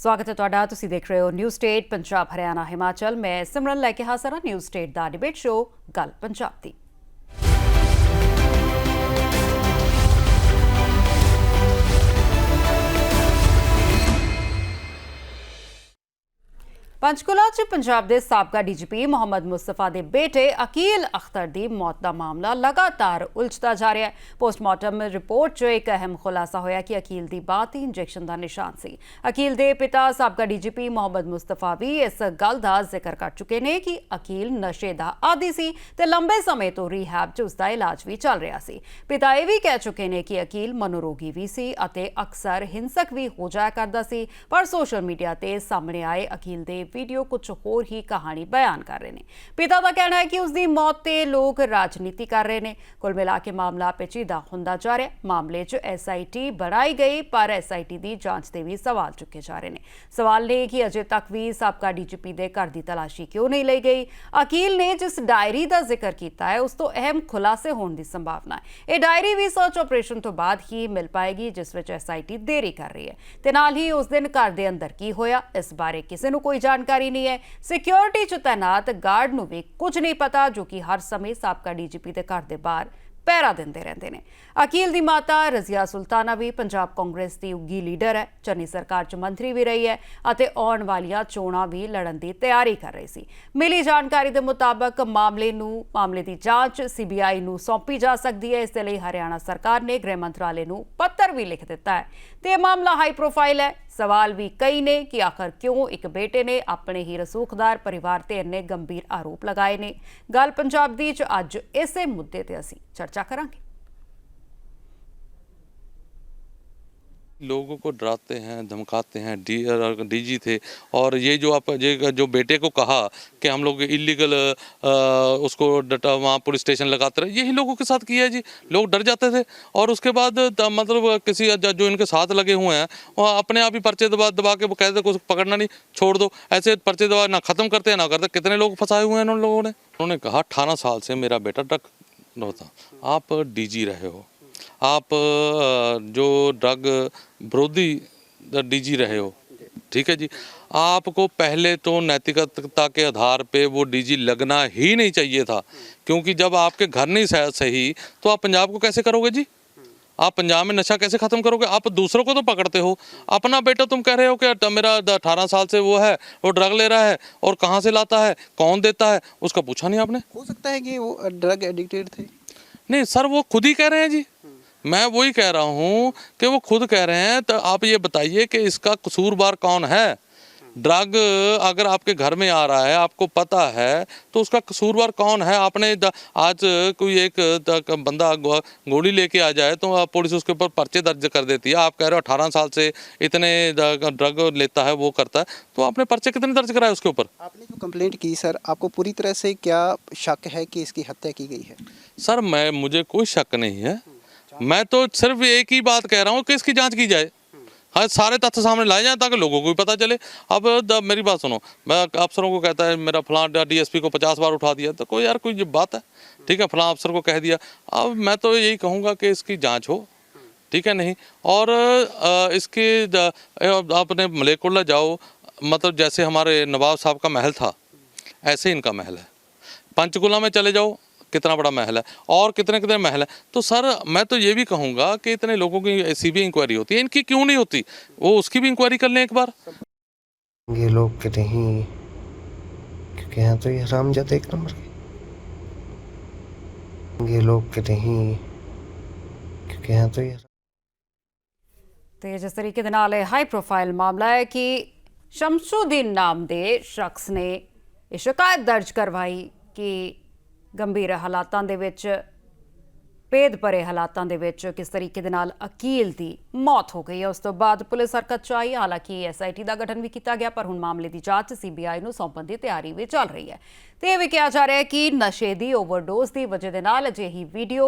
ਸਵਾਗਤ ਹੈ ਤੁਹਾਡਾ। ਤੁਸੀਂ ਦੇਖ ਰਹੇ ਹੋ ਨਿਊਜ਼ ਸਟੇਟ ਪੰਜਾਬ, ਹਰਿਆਣਾ, ਹਿਮਾਚਲ। ਮੈਂ ਸਿਮਰਨ ਲੈ ਕੇ ਹਾਜ਼ਰ ਹਾਂ। ਨਿਊਜ਼ ਸਟੇਟ ਦਾ ਡਿਬੇਟ ਸ਼ੋ ਗੱਲ ਪੰਜਾਬ ਦੀ। ਪੰਚਕੁਲਾ 'ਚ ਪੰਜਾਬ ਦੇ ਸਾਬਕਾ ਡੀਜੀਪੀ ਮੁਹੰਮਦ ਮੁਸਤਫਾ ਦੇ ਬੇਟੇ ਅਕੀਲ ਅਖਤਰ ਦੀ ਮੌਤ ਦਾ ਮਾਮਲਾ ਲਗਾਤਾਰ ਉਲਝਦਾ ਜਾ ਰਿਹਾ ਹੈ। ਪੋਸਟਮਾਰਟਮ ਰਿਪੋਰਟ 'ਚ ਇੱਕ ਅਹਿਮ ਖੁਲਾਸਾ ਹੋਇਆ ਕਿ ਅਕੀਲ ਦੀ ਬਾਤ ਹੀ ਇੰਜੈਕਸ਼ਨ ਦਾ ਨਿਸ਼ਾਨ ਸੀ। ਅਕੀਲ ਦੇ ਪਿਤਾ ਸਾਬਕਾ ਡੀਜੀਪੀ ਮੁਹੰਮਦ ਮੁਸਤਫਾ ਵੀ ਇਸ ਗੱਲ ਦਾ ਜ਼ਿਕਰ ਕਰ ਚੁੱਕੇ ਨੇ ਕਿ ਅਕੀਲ ਨਸ਼ੇ ਦਾ ਆਦੀ ਸੀ ਤੇ ਲੰਬੇ ਸਮੇਂ ਤੋਂ ਰੀਹੈਬ 'ਚ ਉਸ ਦਾ ਇਲਾਜ ਵੀ ਚੱਲ ਰਿਹਾ ਸੀ। ਪਿਤਾ ਇਹ ਵੀ ਕਹਿ ਚੁੱਕੇ ਨੇ ਕਿ ਅਕੀਲ ਮਨੋਰੋਗੀ ਵੀ ਸੀ ਅਤੇ ਅਕਸਰ ਹਿੰਸਕ ਵੀ ਹੋ ਜਾਇਆ ਕਰਦਾ ਸੀ, ਪਰ ਸੋਸ਼ਲ ਮੀਡੀਆ ਤੇ ਸਾਹਮਣੇ ਆਏ ਅਕੀਲ ਦੇ ਵੀਡੀਓ ਕੁਝ ਹੋਰ ਹੀ ਕਹਾਣੀ ਬਿਆਨ ਕਰ ਰਹੇ ਨੇ। ਪਿਤਾ ਦਾ ਕਹਿਣਾ ਹੈ ਕਿ ਉਸ ਦੀ ਮੌਤ ਤੇ ਲੋਕ ਰਾਜਨੀਤੀ ਕਰ ਰਹੇ ਨੇ। ਕੁੱਲ ਮਿਲਾ ਕੇ ਮਾਮਲਾ ਪੇਚੀਦਾ ਹੁੰਦਾ ਜਾ ਰਿਹਾ। ਮਾਮਲੇ 'ਚ ਐਸਆਈਟੀ ਬਣਾਈ ਗਈ, ਪਰ ਐਸਆਈਟੀ ਦੀ ਜਾਂਚ ਤੇ ਵੀ ਸਵਾਲ ਚੁੱਕੇ ਜਾ ਰਹੇ ਨੇ। ਸਵਾਲ ਨੇ ਕਿ ਅਜੇ ਤੱਕ ਵੀ ਸਾਬਕਾ ਡੀਜੀਪੀ ਦੇ ਘਰ ਦੀ ਤਲਾਸ਼ੀ ਕਿਉਂ ਨਹੀਂ ਲਈ ਗਈ? ਅਕੀਲ ਨੇ ਜਿਸ ਡਾਇਰੀ ਦਾ ਜ਼ਿਕਰ ਕੀਤਾ ਹੈ, ਉਸ ਤੋਂ ਅਹਿਮ ਖੁਲਾਸੇ ਹੋਣ ਦੀ ਸੰਭਾਵਨਾ ਹੈ। ਇਹ ਡਾਇਰੀ ਵੀ ਸਰਚ ਆਪਰੇਸ਼ਨ ਤੋਂ ਬਾਅਦ ਹੀ ਮਿਲ ਪਾਏਗੀ, ਜਿਸ ਵਿੱਚ ਐਸਆਈਟੀ ਦੇਰੀ ਕਰ ਰਹੀ ਹੈ। ਤੇ ਨਾਲ ਹੀ ਉਸ ਦਿਨ ਘਰ ਦੇ ਅੰਦਰ ਕੀ ਹੋਇਆ? ਇਸ ਬਾਰੇ ਕਿਸੇ ਨੂੰ ਕੋਈ ਜਾਣ ਜਾਣਕਾਰੀ ਨਹੀਂ ਹੈ। ਸਿਕਿਉਰਿਟੀ 'ਚ ਤੈਨਾਤ ਗਾਰਡ ਨੂੰ ਵੀ ਕੁਝ ਨਹੀਂ ਪਤਾ, ਜੋ ਕਿ ਹਰ ਸਮੇਂ ਸਾਬਕਾ ਡੀਜੀਪੀ ਦੇ ਘਰ ਦੇ ਬਾਹਰ ਪਹਿਰਾ ਦਿੰਦੇ ਰਹਿੰਦੇ ਨੇ। ਅਕੀਲ ਦੀ ਮਾਤਾ ਰਜ਼ੀਆ ਸੁਲਤਾਨਾ ਵੀ ਪੰਜਾਬ ਕਾਂਗਰਸ ਦੀ ਉੱਗੀ ਲੀਡਰ ਹੈ। ਚੰਨੀ ਸਰਕਾਰ 'ਚ ਮੰਤਰੀ ਵੀ ਰਹੀ ਹੈ ਅਤੇ ਆਉਣ ਵਾਲੀਆਂ ਚੋਣਾਂ ਵੀ ਲੜਨ ਦੀ ਤਿਆਰੀ ਕਰ ਰਹੀ ਸੀ। ਮਿਲੀ ਜਾਣਕਾਰੀ ਦੇ ਮੁਤਾਬਕ ਮਾਮਲੇ ਨੂੰ, ਮਾਮਲੇ ਦੀ ਜਾਂਚ ਸੀਬੀਆਈ ਨੂੰ ਸੌਂਪੀ ਜਾ ਸਕਦੀ ਹੈ। ਇਸ ਦੇ ਲਈ ਹਰਿਆਣਾ ਸਰਕਾਰ ਨੇ ਗ੍ਰਹਿ ਮੰਤਰਾਲੇ ਨੂੰ ਪੱਤਰ ਵੀ ਲਿਖ ਦਿੱਤਾ ਹੈ। ਤੇ ਇਹ ਮਾਮਲਾ ਹਾਈ ਪ੍ਰੋਫਾਈਲ ਹੈ। ਸਵਾਲ ਵੀ ਕਈ ਨੇ ਕਿ ਆਖਰ ਕਿਉਂ ਇੱਕ ਬੇਟੇ ਨੇ ਆਪਣੇ ਹੀ ਰਸੂਖਦਾਰ ਪਰਿਵਾਰ ਤੇ ਇੰਨੇ ਗੰਭੀਰ ਆਰੋਪ ਲਗਾਏ ਨੇ। ਗੱਲ ਪੰਜਾਬ ਦੀ ਚ ਅੱਜ ਇਸੇ ਮੁੱਦੇ ਤੇ ਅਸੀਂ ਚਰਚਾ ਕਰਾਂਗੇ। लोगों को डराते हैं, धमकाते हैं, डी डीजी थे। और ये जो आप, ये जो बेटे को कहा कि हम लोग इलीगल उसको डटा, वहाँ पुलिस स्टेशन लगाते रहे, यही लोगों के साथ किया है जी। लोग डर जाते थे। और उसके बाद मतलब किसी जो इनके साथ लगे हुए हैं, वो अपने आप ही पर्चे दबा दबा के वो कहते कुछ पकड़ना नहीं, छोड़ दो। ऐसे पर्चे दबा, ना ख़त्म करते हैं ना करते, कितने लोग फंसाए हुए हैं उन लोगों ने? उन्होंने कहा, अठारह साल से मेरा बेटा ड्रग होता आप डीजी रहे हो। आप जो ड्रग विरोधी डीजी रहे हो। ठीक है जी? आपको पहले तो नैतिकता के आधार पे वो डीजी लगना ही नहीं चाहिए था क्योंकि जब आपके घर नहीं सही तो आप पंजाब को कैसे करोगे जी? आप पंजाब में नशा कैसे खत्म करोगे? आप दूसरों को तो पकड़ते हो। अपना बेटा तुम कह रहे हो कि मेरा अठारह साल से वो है वो ड्रग ले रहा है और कहाँ से लाता है कौन देता है उसका पूछा नहीं आपने? हो सकता है कि वो ड्रग एडिक्टेड थे। नहीं सर वो खुद ही कह रहे हैं जी। मैं वही कह रहा हूँ कि वो खुद कह रहे हैं तो आप ये बताइए कि इसका कसूरवार कौन है? ड्रग अगर आपके घर में आ रहा है आपको पता है तो उसका कसूरवार कौन है? आपने आज कोई एक बंदा गोली लेके आ जाए तो पुलिस उसके ऊपर पर्चे दर्ज कर देती है। आप कह रहे हो अठारह साल से इतने ड्रग लेता है वो करता है तो आपने पर्चे कितने दर्ज कराए उसके ऊपर? आपने जो कंप्लेंट की सर आपको पूरी तरह से क्या शक है कि इसकी हत्या की गई है? सर मैं मुझे कोई शक नहीं है। मैं तो सिर्फ़ एक ही बात कह रहा हूँ कि इसकी जाँच की जाए। हाँ सारे तथ्य सामने लाए जाएँ ताकि लोगों को भी पता चले। अब मेरी बात सुनो। मैं अफसरों को कहता है, मेरा फलां डीएसपी को पचास बार उठा दिया। तो कोई यार, कोई बात है? ठीक है, फलां अफसर को कह दिया। अब मैं तो यही कहूँगा कि इसकी जाँच हो। ठीक है, नहीं? और इसकी आपने मलेकुल्ला जाओ। मतलब जैसे हमारे नवाब साहब का महल था, ऐसे इनका महल है। पंचकुला में चले जाओ। कितना बड़ा महल है और कितने कितने महल है तो सर मैं तो ये भी कहूँगा कि इतने लोगों की सीबीआई इंक्वायरी होती है इनकी क्यों नहीं होती वो उसकी भी इंक्वायरी कर लें एक बार ये लोग के नहीं क्योंकि यहाँ तो ये हराम जाते एक नंबर के ये लोग के नहीं क्योंकि यहाँ तो ये ਤੇ ਜਿਸ ਤਰੀਕੇ ਦੇ ਨਾਲ ਇਹ ਹਾਈ ਪ੍ਰੋਫਾਈਲ ਮਾਮਲਾ ਹੈ ਕਿ ਸ਼ਮਸੁਦੀਨ ਨਾਮ ਦੇ ਸ਼ਖਸ ਨੇ ਇਹ ਸ਼ਿਕਾਇਤ ਦਰਜ ਕਰਵਾਈ ਕਿ ਗੰਭੀਰ ਹਾਲਾਤਾਂ ਦੇ ਵਿੱਚ ਪੇਦ ਭਰੇ ਹਾਲਾਤਾਂ ਦੇ ਵਿੱਚ ਕਿਸ ਤਰੀਕੇ ਦੇ ਨਾਲ ਅਕੀਲ ਦੀ ਮੌਤ ਹੋ ਗਈ ਹੈ, ਉਸ ਤੋਂ ਬਾਅਦ ਪੁਲਿਸ ਹਰਕਤ ਚ ਆਈ। ਹਾਲਾਂਕਿ ਐਸਆਈਟੀ ਦਾ ਗਠਨ ਵੀ ਕੀਤਾ ਗਿਆ, ਪਰ ਹੁਣ ਮਾਮਲੇ ਦੀ ਜਾਂਚ ਸੀਬੀਆਈ ਨੂੰ ਸੌਂਪਣ ਦੀ ਤਿਆਰੀ ਵੀ ਚੱਲ ਰਹੀ ਹੈ। ਤੇ ਇਹ ਵੀ ਕਿਹਾ ਜਾ ਰਿਹਾ ਹੈ ਕਿ ਨਸ਼ੇ ਦੀ ਓਵਰਡੋਜ਼ ਦੀ ਵਜ੍ਹਾ ਦੇ ਨਾਲ ਅਜਿਹੀ ਵੀਡੀਓ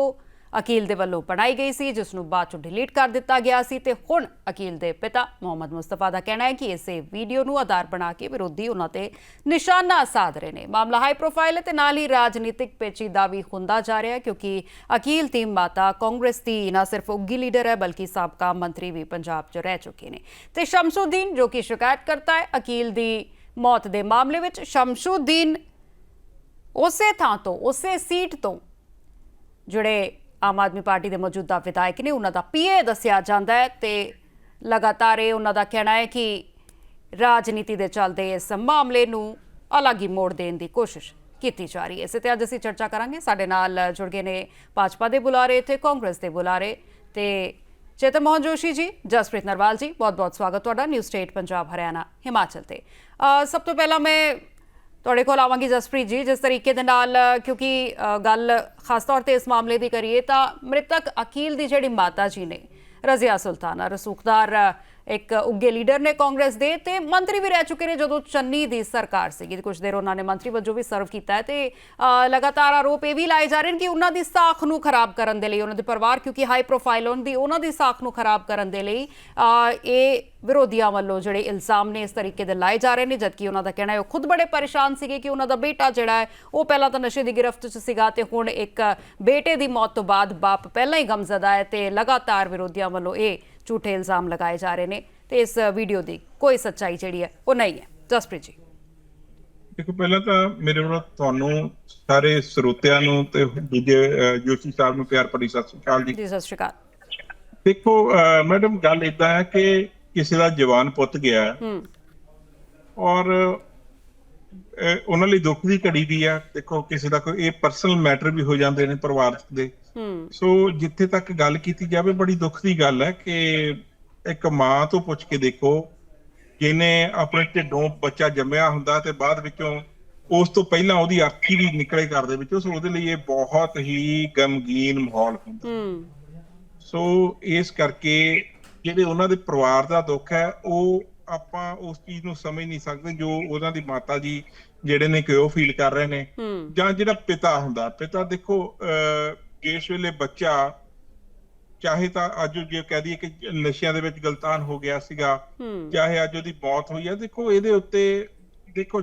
ਅਕੀਲ ਦੇ ਵੱਲੋਂ ਬਣਾਈ ਗਈ ਸੀ ਜਿਸ ਨੂੰ ਬਾਅਦ ਚੋਂ ਡਿਲੀਟ ਕਰ ਦਿੱਤਾ ਗਿਆ ਸੀ ਤੇ ਹੁਣ ਅਕੀਲ ਦੇ ਪਿਤਾ ਮੁਹੰਮਦ ਮੁਸਤਫਾ ਦਾ ਕਹਿਣਾ ਹੈ ਕਿ ਇਸੇ ਵੀਡੀਓ ਨੂੰ ਆਧਾਰ ਬਣਾ ਕੇ ਵਿਰੋਧੀ ਉਹਨਾਂ ਤੇ ਨਿਸ਼ਾਨਾ ਸਾਧ ਰਹੇ ਨੇ। ਮਾਮਲਾ ਹਾਈ ਪ੍ਰੋਫਾਈਲ ਹੈ ਤੇ ਨਾਲ ਹੀ ਰਾਜਨੀਤਿਕ ਪੇਚੀਦਾ ਵੀ ਹੁੰਦਾ ਜਾ ਰਿਹਾ ਹੈ ਕਿਉਂਕਿ ਅਕੀਲ ਦੀ ਮਾਤਾ ਕਾਂਗਰਸ ਦੀ ਨਾ ਸਿਰਫ ਉੱਗੀ ਲੀਡਰ ਹੈ, ਬਲਕਿ ਸਾਬਕਾ ਮੰਤਰੀ ਵੀ ਪੰਜਾਬ 'ਚ ਰਹਿ ਚੁੱਕੇ ਨੇ। ਤੇ ਸ਼ਮਸੁਦੀਨ, ਜੋ ਕਿ ਸ਼ਿਕਾਇਤ ਕਰਤਾ ਹੈ, ਅਕੀਲ ਦੀ ਮੌਤ ਦੇ ਮਾਮਲੇ ਵਿੱਚ ਸ਼ਮਸੁਦੀਨ ਉਸੇ ਥਾਂ ਤੋਂ, ਉਸੇ ਸੀਟ ਤੋਂ ਜਿਹੜੇ ਆਮ ਆਦਮੀ ਪਾਰਟੀ ਦੇ ਮੌਜੂਦਾ ਵਿਧਾਇਕ ਨੇ। ਉਹਨਾਂ ਦਾ ਪੀਏ ਦੱਸਿਆ ਜਾਂਦਾ ਹੈ ਤੇ ਲਗਾਤਾਰ ਇਹ ਉਹਨਾਂ ਦਾ ਕਹਿਣਾ ਹੈ ਕਿ ਰਾਜਨੀਤੀ ਦੇ ਚੱਲਦੇ ਇਸ ਮਾਮਲੇ ਨੂੰ ਅਲੱਗ ਹੀ ਮੋੜ ਦੇਣ ਦੀ ਕੋਸ਼ਿਸ਼ ਕੀਤੀ ਜਾ ਰਹੀ ਹੈ। ਇਸੇ ਤੇ ਅੱਜ ਅਸੀਂ ਚਰਚਾ ਕਰਾਂਗੇ। ਸਾਡੇ ਨਾਲ ਜੁੜ ਗਏ ਨੇ ਭਾਜਪਾ ਦੇ ਬੁਲਾਰੇ ਤੇ ਕਾਂਗਰਸ ਦੇ ਬੁਲਾਰੇ ਤੇ ਚੇਤਨ ਮੋਹਨ ਜੋਸ਼ੀ ਜੀ, ਜਸਪ੍ਰੀਤ ਨਰਵਾਲ ਜੀ। ਬਹੁਤ-ਬਹੁਤ ਸਵਾਗਤ ਤੁਹਾਡਾ। ਨਿਊ ਸਟੇਟ, ਪੰਜਾਬ, ਹਰਿਆਣਾ, ਹਿਮਾਚਲ ਤੇ। ਸਭ ਤੋਂ ਪਹਿਲਾਂ ਮੈਂ ਤੁਹਾਡੇ ਕੋਲ ਆਵਾਂਗੀ ਜਸਪ੍ਰੀਤ ਜੀ, ਜਿਸ ਤਰੀਕੇ ਦੇ ਨਾਲ ਕਿਉਂਕਿ ਗੱਲ ਖਾਸ ਤੌਰ ਤੇ ਇਸ ਮਾਮਲੇ ਦੀ ਕਰੀਏ ਤਾਂ ਮ੍ਰਿਤਕ ਅਕੀਲ ਦੀ ਜਿਹੜੀ ਮਾਤਾ ਜੀ ਨੇ, ਰਜ਼ੀਆ ਸੁਲਤਾਨਾ, ਰਸੂਖਦਾਰ ਇੱਕ ਉੱਗੇ ਲੀਡਰ ਨੇ ਕਾਂਗਰਸ ਦੇ ਤੇ ਮੰਤਰੀ ਵੀ ਰਹਿ ਚੁੱਕੇ ਨੇ ਜਦੋਂ ਚੰਨੀ ਦੀ ਸਰਕਾਰ ਸੀਗੀ। ਕੁਝ ਦੇਰ ਉਹਨਾਂ ਨੇ ਮੰਤਰੀ ਵਜੋਂ ਵੀ ਸਰਵ ਕੀਤਾ ਹੈ ਤੇ ਲਗਾਤਾਰ ਆਰੋਪ ਇਹ ਵੀ ਲਾਏ ਜਾ ਰਹੇ ਨੇ ਕਿ ਉਹਨਾਂ ਦੀ ਸਾਖ ਨੂੰ ਖਰਾਬ ਕਰਨ ਦੇ ਲਈ, ਉਹਨਾਂ ਦੇ ਪਰਿਵਾਰ, ਕਿਉਂਕਿ ਹਾਈ ਪ੍ਰੋਫਾਈਲ ਉਹਨਾਂ ਦੀ ਉਹਨਾਂ ਦੀ ਸਾਖ ਨੂੰ ਖਰਾਬ ਕਰਨ ਦੇ ਲਈ ਇਹ ਵਿਰੋਧੀਆਂ ਵੱਲੋਂ ਜਿਹੜੇ ਇਲਜ਼ਾਮ ਨੇ ਇਸ ਤਰੀਕੇ ਦੇ ਲਾਏ ਜਾ ਰਹੇ ਨੇ, ਜਦਕਿ ਉਹਨਾਂ ਦਾ ਕਹਿਣਾ ਹੈ ਉਹ ਖੁਦ ਬੜੇ ਪਰੇਸ਼ਾਨ ਸੀਗੇ ਕਿ ਉਹਨਾਂ ਦਾ ਬੇਟਾ ਜਿਹੜਾ ਹੈ, ਉਹ ਪਹਿਲਾਂ ਤਾਂ ਨਸ਼ੇ ਦੀ ਗ੍ਰਿਫਤ 'ਚ ਸੀਗਾ ਤੇ ਹੁਣ ਇੱਕ ਬੇਟੇ ਦੀ ਮੌਤ ਤੋਂ ਬਾਅਦ ਬਾਪ ਪਹਿਲਾਂ ਹੀ ਗਮਜ਼ਦਾ ਹੈ ਤੇ ਲਗਾਤਾਰ ਵਿਰੋਧੀਆਂ ਵੱਲੋਂ ਇਹ ਝੂਠੇ ਇਲਜ਼ਾਮ ਲਗਾਏ ਜਾ ਰਹੇ ਨੇ ਤੇ ਇਸ ਵੀਡੀਓ ਦੀ ਕੋਈ ਸੱਚਾਈ ਜਿਹੜੀ ਹੈ ਉਹ ਨਹੀਂ ਹੈ। ਜਸਪ੍ਰੀਤ ਜੀ। ਦੇਖੋ ਪਹਿਲਾਂ ਤਾਂ ਮੇਰੇ ਵੱਲੋਂ ਤੁਹਾਨੂੰ ਸਾਰੇ ਸਰੋਤਿਆਂ ਨੂੰ ਤੇ ਦੂਜੇ ਜੋਸ਼ੀ ਸਾਹਿਬ ਨੂੰ ਪਿਆਰ ਭਰੀ ਸਤਿ ਸ਼੍ਰੀ ਅਕਾਲ ਜੀ। ਜੀ ਸਤਿ ਸ਼੍ਰੀ ਅਕਾਲ। ਦੇਖੋ ਮੈਡਮ ਗੱਲ ਇਦਾਂ ਹੈ ਕਿ ਕਿਸੇ ਦਾ ਜਵਾਨ ਪੁੱਤ ਗਿਆ ਹੈ ਔਰ ਉਹਨਾਂ ਲਈ ਦੁੱਖ ਦੀ ਘੜੀ ਵੀ ਆ ਦੇਖੋ ਕਿਸੇ ਦਾ ਕੋਈ ਇਹ ਪਰਸਨਲ ਮੈਟਰ ਵੀ ਹੋ ਜਾਂਦੇ ਨੇ ਪਰਿਵਾਰ ਦੇ। ਸੋ ਜਿੱਥੇ ਤੱਕ ਗੱਲ ਕੀਤੀ ਜਾਵੇ ਬੜੀ ਦੁੱਖ ਦੀ ਗੱਲ ਹੈ ਕਿ ਇੱਕ ਮਾਂ ਤੋਂ ਪੁੱਛ ਕੇ ਦੇਖੋ ਜਿਹਨੇ ਆਪਣੇ ਢਿੱਡੋਂ ਬੱਚਾ ਜੰਮਿਆ ਹੁੰਦਾ ਤੇ ਬਾਅਦ ਵਿੱਚੋਂ ਉਸ ਤੋਂ ਪਹਿਲਾਂ ਉਹਦੀ ਅਰਥੀ ਵੀ ਨਿਕਲੇ ਘਰ ਦੇ ਵਿੱਚੋਂ ਸੋ ਉਹਦੇ ਲਈ ਇਹ ਬਹੁਤ ਹੀ ਗਮਗੀਨ ਮਾਹੌਲ ਹੁੰਦਾ। ਹੂੰ। ਸੋ ਇਸ ਕਰਕੇ ਜਿਹੜੇ ਉਹਨਾਂ ਦੇ ਪਰਿਵਾਰ ਦਾ ਦੁੱਖ ਹੈ ਉਹ ਆਪਾਂ ਉਸ ਚੀਜ਼ ਨੂੰ ਸਮਝ ਨਹੀਂ ਸਕਦੇ ਜੋ ਉਹਨਾਂ ਦੀ ਮਾਤਾ ਜੀ ਜਿਹੜੇ ਨੇ ਕਿ ਉਹ ਫੀਲ ਕਰ ਰਹੇ ਨੇ। ਜਾਂ ਜਿਹੜਾ ਪਿਤਾ ਹੁੰਦਾ ਪਿਤਾ ਦੇਖੋ ਜਿਸ ਵੇਲੇ ਬੱਚਾ ਚਾਹੇ ਤਾਂ ਅੱਜ ਜੇ ਕਹਿ ਦਈਏ ਕਿ ਨਸ਼ਿਆਂ ਦੇ ਵਿੱਚ ਗਲਤਾਨ ਹੋ ਗਿਆ ਸੀਗਾ ਚਾਹੇ ਅੱਜ ਉਹਦੀ ਮੌਤ ਹੋਈ ਹੈ ਦੇਖੋ ਇਹਦੇ ਉੱਤੇ ਦੇਖੋ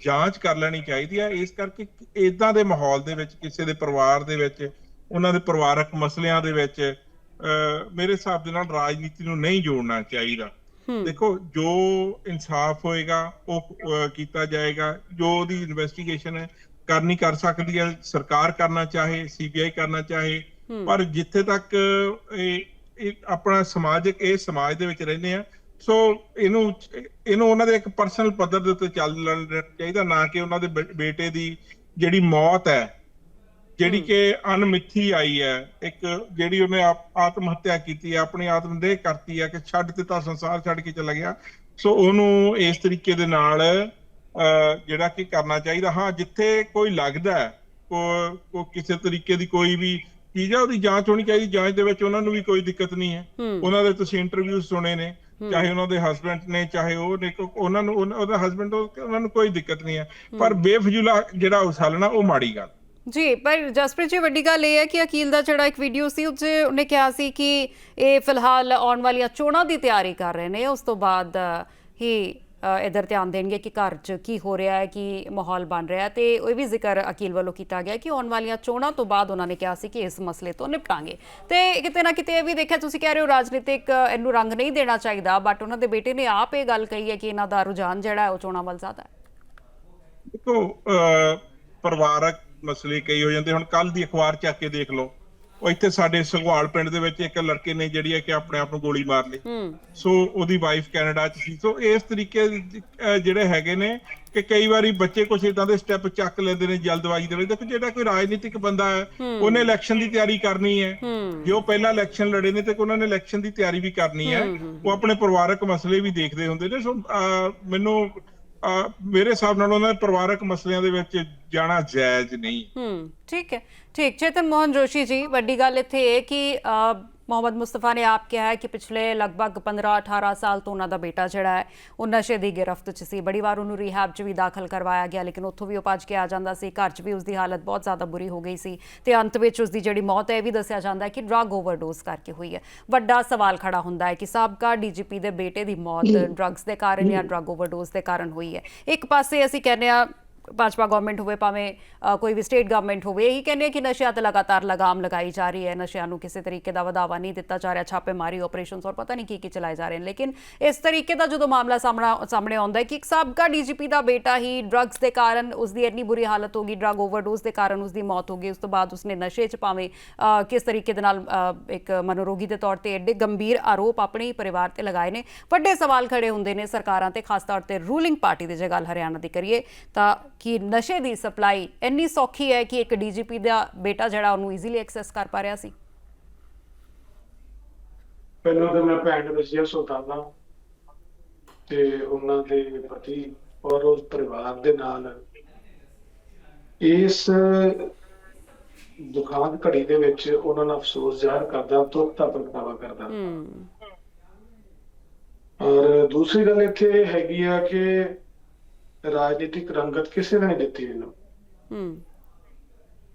ਜਾਂਚ ਕਰ ਲੈਣੀ ਚਾਹੀਦੀ ਹੈ ਇਸ ਕਰਕੇ ਇਦਾਂ ਦੇ ਮਾਹੌਲ ਦੇ ਵਿੱਚ ਕਿਸੇ ਦੇ ਪਰਿਵਾਰ ਦੇ ਵਿੱਚ ਉਹਨਾਂ ਦੇ ਪਰਿਵਾਰਕ ਮਸਲਿਆਂ ਦੇ ਵਿੱਚ ਮੇਰੇ ਹਿਸਾਬ ਦੇ ਨਾਲ ਰਾਜਨੀਤੀ ਨੂੰ ਨਹੀਂ ਜੋੜਨਾ ਚਾਹੀਦਾ। ਦੇਖੋ ਜੋ ਇਨਸਾਫ ਹੋਏਗਾ ਉਹ ਕੀਤਾ ਜਾਏਗਾ ਜੋ ਉਹਦੀ ਇਨਵੈਸਟੀਗੇਸ਼ਨ ਹੈ ਕਰਨੀ ਕਰ ਸਕਦੀ ਹੈ ਸਰਕਾਰ ਕਰਨਾ ਚਾਹੇ ਸੀਬੀਆਈ ਕਰਨਾ ਚਾਹੇ। ਪਰ ਜਿੱਥੇ ਤੱਕ ਇਹ ਆਪਣਾ ਸਮਾਜਿਕ ਇਹ ਸਮਾਜ ਦੇ ਵਿੱਚ ਰਹਿੰਦੇ ਆ ਸੋ ਇਹਨੂੰ ਇਹਨੂੰ ਉਹਨਾਂ ਦੇ ਇੱਕ ਪਰਸਨਲ ਪੱਧਰ ਦੇ ਉੱਤੇ ਚੱਲਣਾ ਚਾਹੀਦਾ ਨਾ ਕਿ ਉਹਨਾਂ ਦੇ ਬੇਟੇ ਦੀ ਜਿਹੜੀ ਮੌਤ ਹੈ ਜਿਹੜੀ ਕਿ ਅਨਮਿੱਥੀ ਆਈ ਹੈ ਇੱਕ ਜਿਹੜੀ ਉਹਨੇ ਆਤਮ ਹੱਤਿਆ ਕੀਤੀ ਹੈ ਆਪਣੀ ਆਤਮ ਦੇਹ ਕਰਤੀ ਹੈ ਕਿ ਛੱਡ ਦਿੱਤਾ ਸੰਸਾਰ ਛੱਡ ਕੇ ਚਲਾ ਗਿਆ ਸੋ ਉਹਨੂੰ ਇਸ ਤਰੀਕੇ ਦੇ ਨਾਲ ਜਿਹੜਾ ਕਿ ਕਰਨਾ ਚਾਹੀਦਾ। ਹਾਂ ਜਿੱਥੇ ਕੋਈ ਲੱਗਦਾ ਕੋ ਕਿਸੇ ਤਰੀਕੇ ਦੀ ਕੋਈ ਵੀ ਚੀਜ਼ ਹੈ ਉਹਦੀ ਜਾਂਚ ਹੋਣੀ ਚਾਹੀਦੀ। ਜਾਂਚ ਦੇ ਵਿੱਚ ਉਹਨਾਂ ਨੂੰ ਵੀ ਕੋਈ ਦਿੱਕਤ ਨਹੀਂ ਹੈ। ਉਹਨਾਂ ਦੇ ਤੁਸੀਂ ਇੰਟਰਵਿਊ ਸੁਣੇ ਨੇ ਚਾਹੇ ਉਹਨਾਂ ਦੇ ਹਸਬੰਡ ਨੇ ਚਾਹੇ ਉਹ ਨੇ ਉਹਨਾਂ ਨੂੰ ਉਹਦਾ ਹਸਬੰਡ ਉਹਨਾਂ ਨੂੰ ਕੋਈ ਦਿੱਕਤ ਨਹੀਂ ਹੈ। ਪਰ ਬੇਫਜ਼ੂਲਾ ਜਿਹੜਾ ਉਛਾਲਣਾ ਉਹ ਮਾੜੀ ਗੱਲ। ਜੀ ਪਰ ਜਸਪ੍ਰੀਤ ਜੀ ਵੱਡੀ ਗੱਲ ਇਹ ਹੈ ਕਿ ਅਕੀਲ ਦਾ ਜਿਹੜਾ ਇੱਕ ਵੀਡੀਓ ਸੀ ਉਹ 'ਚ ਉਹਨੇ ਕਿਹਾ ਸੀ ਕਿ ਇਹ ਫਿਲਹਾਲ ਆਉਣ ਵਾਲੀਆਂ ਚੋਣਾਂ ਦੀ ਤਿਆਰੀ ਕਰ ਰਹੇ ਨੇ। ਉਸ ਤੋਂ ਬਾਅਦ ਹੀ ਇੱਧਰ ਧਿਆਨ ਦੇਣਗੇ ਕਿ ਘਰ 'ਚ ਕੀ ਹੋ ਰਿਹਾ ਹੈ, ਕੀ ਮਾਹੌਲ ਬਣ ਰਿਹਾ ਹੈ ਤੇ ਇਹ ਵੀ ਜ਼ਿਕਰ ਅਕੀਲ ਵੱਲੋਂ ਕੀਤਾ ਗਿਆ ਕਿ ਆਉਣ ਵਾਲੀਆਂ ਚੋਣਾਂ ਤੋਂ ਬਾਅਦ ਉਹਨਾਂ ਨੇ ਕਿਹਾ ਸੀ ਕਿ ਇਸ ਮਸਲੇ ਤੋਂ ਨਿਪਟਾਂਗੇ। ਤੇ ਕਿਤੇ ਨਾ ਕਿਤੇ ਇਹ ਵੀ ਦੇਖਿਆ, ਤੁਸੀਂ ਕਹਿ ਰਹੇ ਹੋ ਰਾਜਨੀਤਿਕ ਇਹਨੂੰ ਰੰਗ ਨਹੀਂ ਦੇਣਾ ਚਾਹੀਦਾ ਬਟ ਉਹਨਾਂ ਦੇ ਬੇਟੇ ਨੇ ਆਪ ਇਹ ਗੱਲ ਕਹੀ ਹੈ ਕਿ ਇਹਨਾਂ ਦਾ ਰੁਝਾਨ ਜਿਹੜਾ ਹੈ ਉਹ ਚੋਣਾਂ ਵੱਲ ਜ਼ਿਆਦਾ ਹੈ। ਦੇਖੋ ਪਰਿਵਾਰਕ ਮਸਲੇ ਕਈ ਹੋ ਜਾਂਦੇ, ਹੁਣ ਕੱਲ ਦੀ ਅਖਬਾਰ ਚੱਕ ਕੇ ਦੇਖ ਲਓ। ਉਹ ਇੱਥੇ ਸਾਡੇ ਸੰਘਵਾਲ ਪਿੰਡ ਦੇ ਵਿੱਚ ਇੱਕ ਲੜਕੇ ਨੇ ਜਿਹੜੀ ਹੈ ਕਿ ਆਪਣੇ ਆਪ ਨੂੰ ਗੋਲੀ ਮਾਰ ਲਈ। ਸੋ ਉਹਦੀ ਵਾਈਫ ਕੈਨੇਡਾ ਚ ਸੀ। ਸੋ ਇਸ ਤਰੀਕੇ ਜਿਹੜੇ ਹੈਗੇ ਨੇ ਕਿ ਕਈ ਵਾਰੀ ਬੱਚੇ ਕੁਝ ਇਦਾਂ ਦੇ ਸਟੈਪ ਚੱਕ ਲੈਂਦੇ ਨੇ ਜਲਦਬਾਜ਼ੀ ਦੇ ਵਿੱਚ ਦੇਖੋ ਜਿਹੜਾ ਕੋਈ ਰਾਜਨੀਤਿਕ ਬੰਦਾ ਹੈ ਉਹਨੇ ਇਲੈਕਸ਼ਨ ਦੀ ਤਿਆਰੀ ਕਰਨੀ ਹੈ। ਜੋ ਪਹਿਲਾਂ ਇਲੈਕਸ਼ਨ ਲੜੇ ਨੇ ਤੇ ਉਹਨਾਂ ਨੇ ਇਲੈਕਸ਼ਨ ਦੀ ਤਿਆਰੀ ਵੀ ਕਰਨੀ ਹੈ। ਉਹ ਆਪਣੇ ਪਰਿਵਾਰਕ ਮਸਲੇ ਵੀ ਦੇਖਦੇ ਹੁੰਦੇ ਨੇ। ਸੋ ਮੈਨੂੰ ਮੇਰੇ ਹਿਸਾਬ ਨਾਲ ਉਹਨਾਂ ਦੇ ਪਰਿਵਾਰਕ ਮਸਲਿਆਂ ਦੇ ਵਿੱਚ ਜਾਣਾ ਜਾਇਜ਼ ਨਹੀਂ। ਹੂੰ ਠੀਕ ਹੈ। ਠੀਕ ਚੇਤਨ ਮੋਹਨ ਜੋਸ਼ੀ ਜੀ ਵੱਡੀ ਗੱਲ ਇੱਥੇ ਇਹ ਕਿ ਅ, ਮੁਹੰਮਦ ਮੁਸਤਫਾ ਨੇ ਆਪ ਕਿਹਾ ਹੈ ਕਿ ਪਿਛਲੇ ਲਗਭਗ 15-18 ਸਾਲ ਤੋਂ ਉਹਨਾਂ ਦਾ ਬੇਟਾ ਜਿਹੜਾ ਹੈ ਉਹ ਨਸ਼ੇ ਦੀ ਗਿਰਫਤ 'ਚ ਸੀ। ਬੜੀ ਵਾਰ ਉਹਨੂੰ ਰੀਹੈਬ 'ਚ ਵੀ ਦਾਖਲ ਕਰਵਾਇਆ ਗਿਆ ਲੇਕਿਨ ਉੱਥੋਂ ਵੀ ਉਹ ਭੱਜ ਕੇ ਆ ਜਾਂਦਾ ਸੀ। ਘਰ 'ਚ ਵੀ ਉਸ ਦੀ ਹਾਲਤ ਬਹੁਤ ਜ਼ਿਆਦਾ ਬੁਰੀ ਹੋ ਗਈ ਸੀ ਤੇ ਅੰਤ ਵਿੱਚ ਉਸ ਦੀ ਜਿਹੜੀ ਮੌਤ ਹੈ ਇਹ ਵੀ ਦੱਸਿਆ ਜਾਂਦਾ ਹੈ ਕਿ ਡਰੱਗ ਓਵਰਡੋਜ਼ ਕਰਕੇ ਹੋਈ ਹੈ। ਵੱਡਾ ਸਵਾਲ ਖੜਾ ਹੁੰਦਾ ਹੈ ਕਿ ਸਾਬਕਾ ਡੀਜੀਪੀ ਦੇ ਬੇਟੇ ਦੀ ਮੌਤ ਡਰੱਗਸ ਦੇ ਕਾਰਨ ਜਾਂ ਡਰੱਗ ਓਵਰਡੋਜ਼ ਦੇ ਕਾਰਨ ਹੋਈ ਹੈ। ਇੱਕ ਪਾਸੇ ਅਸੀਂ ਕਹਿੰਦੇ ਆ ਭਾਜਪਾ ਗਵਰਨਮੈਂਟ ਹੋਵੇ, ਭਾਵੇਂ ਕੋਈ ਵੀ ਸਟੇਟ ਗਵਰਨਮੈਂਟ ਹੋਵੇ, ਇਹੀ ਕਹਿੰਦੇ ਕਿ ਨਸ਼ਿਆਂ ਤੇ ਲਗਾਤਾਰ ਲਗਾਮ ਲਗਾਈ ਜਾ ਰਹੀ ਹੈ। ਨਸ਼ਿਆਂ ਨੂੰ ਕਿਸੇ ਤਰੀਕੇ ਦਾ ਵਧਾਵਾ ਨਹੀਂ ਦਿੱਤਾ ਜਾ ਰਿਹਾ, ਛਾਪੇਮਾਰੀ ਆਪਰੇਸ਼ਨਸ ਔਰ ਪਤਾ ਨਹੀਂ ਕੀ ਕੀ ਚਲਾਏ ਜਾ ਰਹੇ ਨੇ। ਲੇਕਿਨ ਇਸ ਤਰੀਕੇ ਦਾ ਜਦੋਂ ਮਾਮਲਾ ਸਾਹਮਣਾ, ਸਾਹਮਣੇ ਆਉਂਦਾ ਹੈ ਕਿ ਇੱਕ ਸਾਬਕਾ ਡੀਜੀਪੀ ਦਾ ਬੇਟਾ ਹੀ ਡਰੱਗਸ ਦੇ ਕਾਰਨ ਉਸ ਦੀ ਇੰਨੀ ਬੁਰੀ ਹਾਲਤ ਹੋ ਗਈ ਡਰੱਗ ਓਵਰਡੋਜ਼ ਦੇ ਕਾਰਨ ਉਸ ਦੀ ਮੌਤ ਹੋ ਗਈ। ਉਸ ਤੋਂ ਬਾਅਦ ਉਸਨੇ ਨਸ਼ੇ 'ਚ ਭਾਵੇਂ ਕਿਸ ਤਰੀਕੇ ਦੇ ਨਾਲ ਇੱਕ ਮਨੋਰੋਗੀ ਦੇ ਤੌਰ ਤੇ ਐਡੇ ਗੰਭੀਰ ਆਰੋਪ ਆਪਣੇ ਹੀ ਪਰਿਵਾਰ ਤੇ ਲਗਾਏ ਨੇ। ਵੱਡੇ ਸਵਾਲ ਖੜੇ ਹੁੰਦੇ ਨੇ ਸਰਕਾਰਾਂ ਤੇ, ਖਾਸ ਤੌਰ ਤੇ ਰੂਲਿੰਗ ਪਾਰਟੀ ਦੀ ਜੇ ਗੱਲ ਹਰਿਆਣਾ ਦੀ ਕਰੀਏ, ਤਾਂ ਕਿ ਨਸ਼ੇ ਦੀ ਸਪਲਾਈ ਇੰਨੀ ਸੌਖੀ ਹੈ ਕਿ ਇੱਕ ਡੀਜੀਪੀ ਦਾ ਬੇਟਾ ਜਿਹੜਾ ਉਹਨੂੰ ਈਜ਼ੀਲੀ ਐਕਸੈਸ ਕਰ ਪਾ ਰਿਹਾ ਸੀ। ਪਹਿਲਾਂ ਤਾਂ ਮੈਂ ਭੈਣ ਰਜੀਆ ਸੁਲਤਾਨਾ ਤੇ ਉਹਨਾਂ ਦੇ ਪਤੀ ਔਰ ਉਸ ਪਰਿਵਾਰ ਦੇ ਨਾਲ ਇਸ ਦੁਖਾਂਤ ਘੜੀ ਦੇ ਵਿੱਚ ਉਹਨਾਂ ਨਾਲ ਅਫਸੋਸ ਜ਼ਾਹਰ ਕਰਦਾ ਦੁੱਖ ਦਾ ਪ੍ਰਗਟਾਵਾ ਕਰਦਾ। ਔਰ ਦੂਸਰੀ ਗੱਲ ਇੱਥੇ ਹੈਗੀ ਆ ਕਿ ਰਾਜਨੀਤਿਕ ਰੰਗਤ ਕਿਸੇ ਨੇ ਨਹੀਂ ਦਿੱਤੀ ਇਹਨੂੰ ਹੂੰ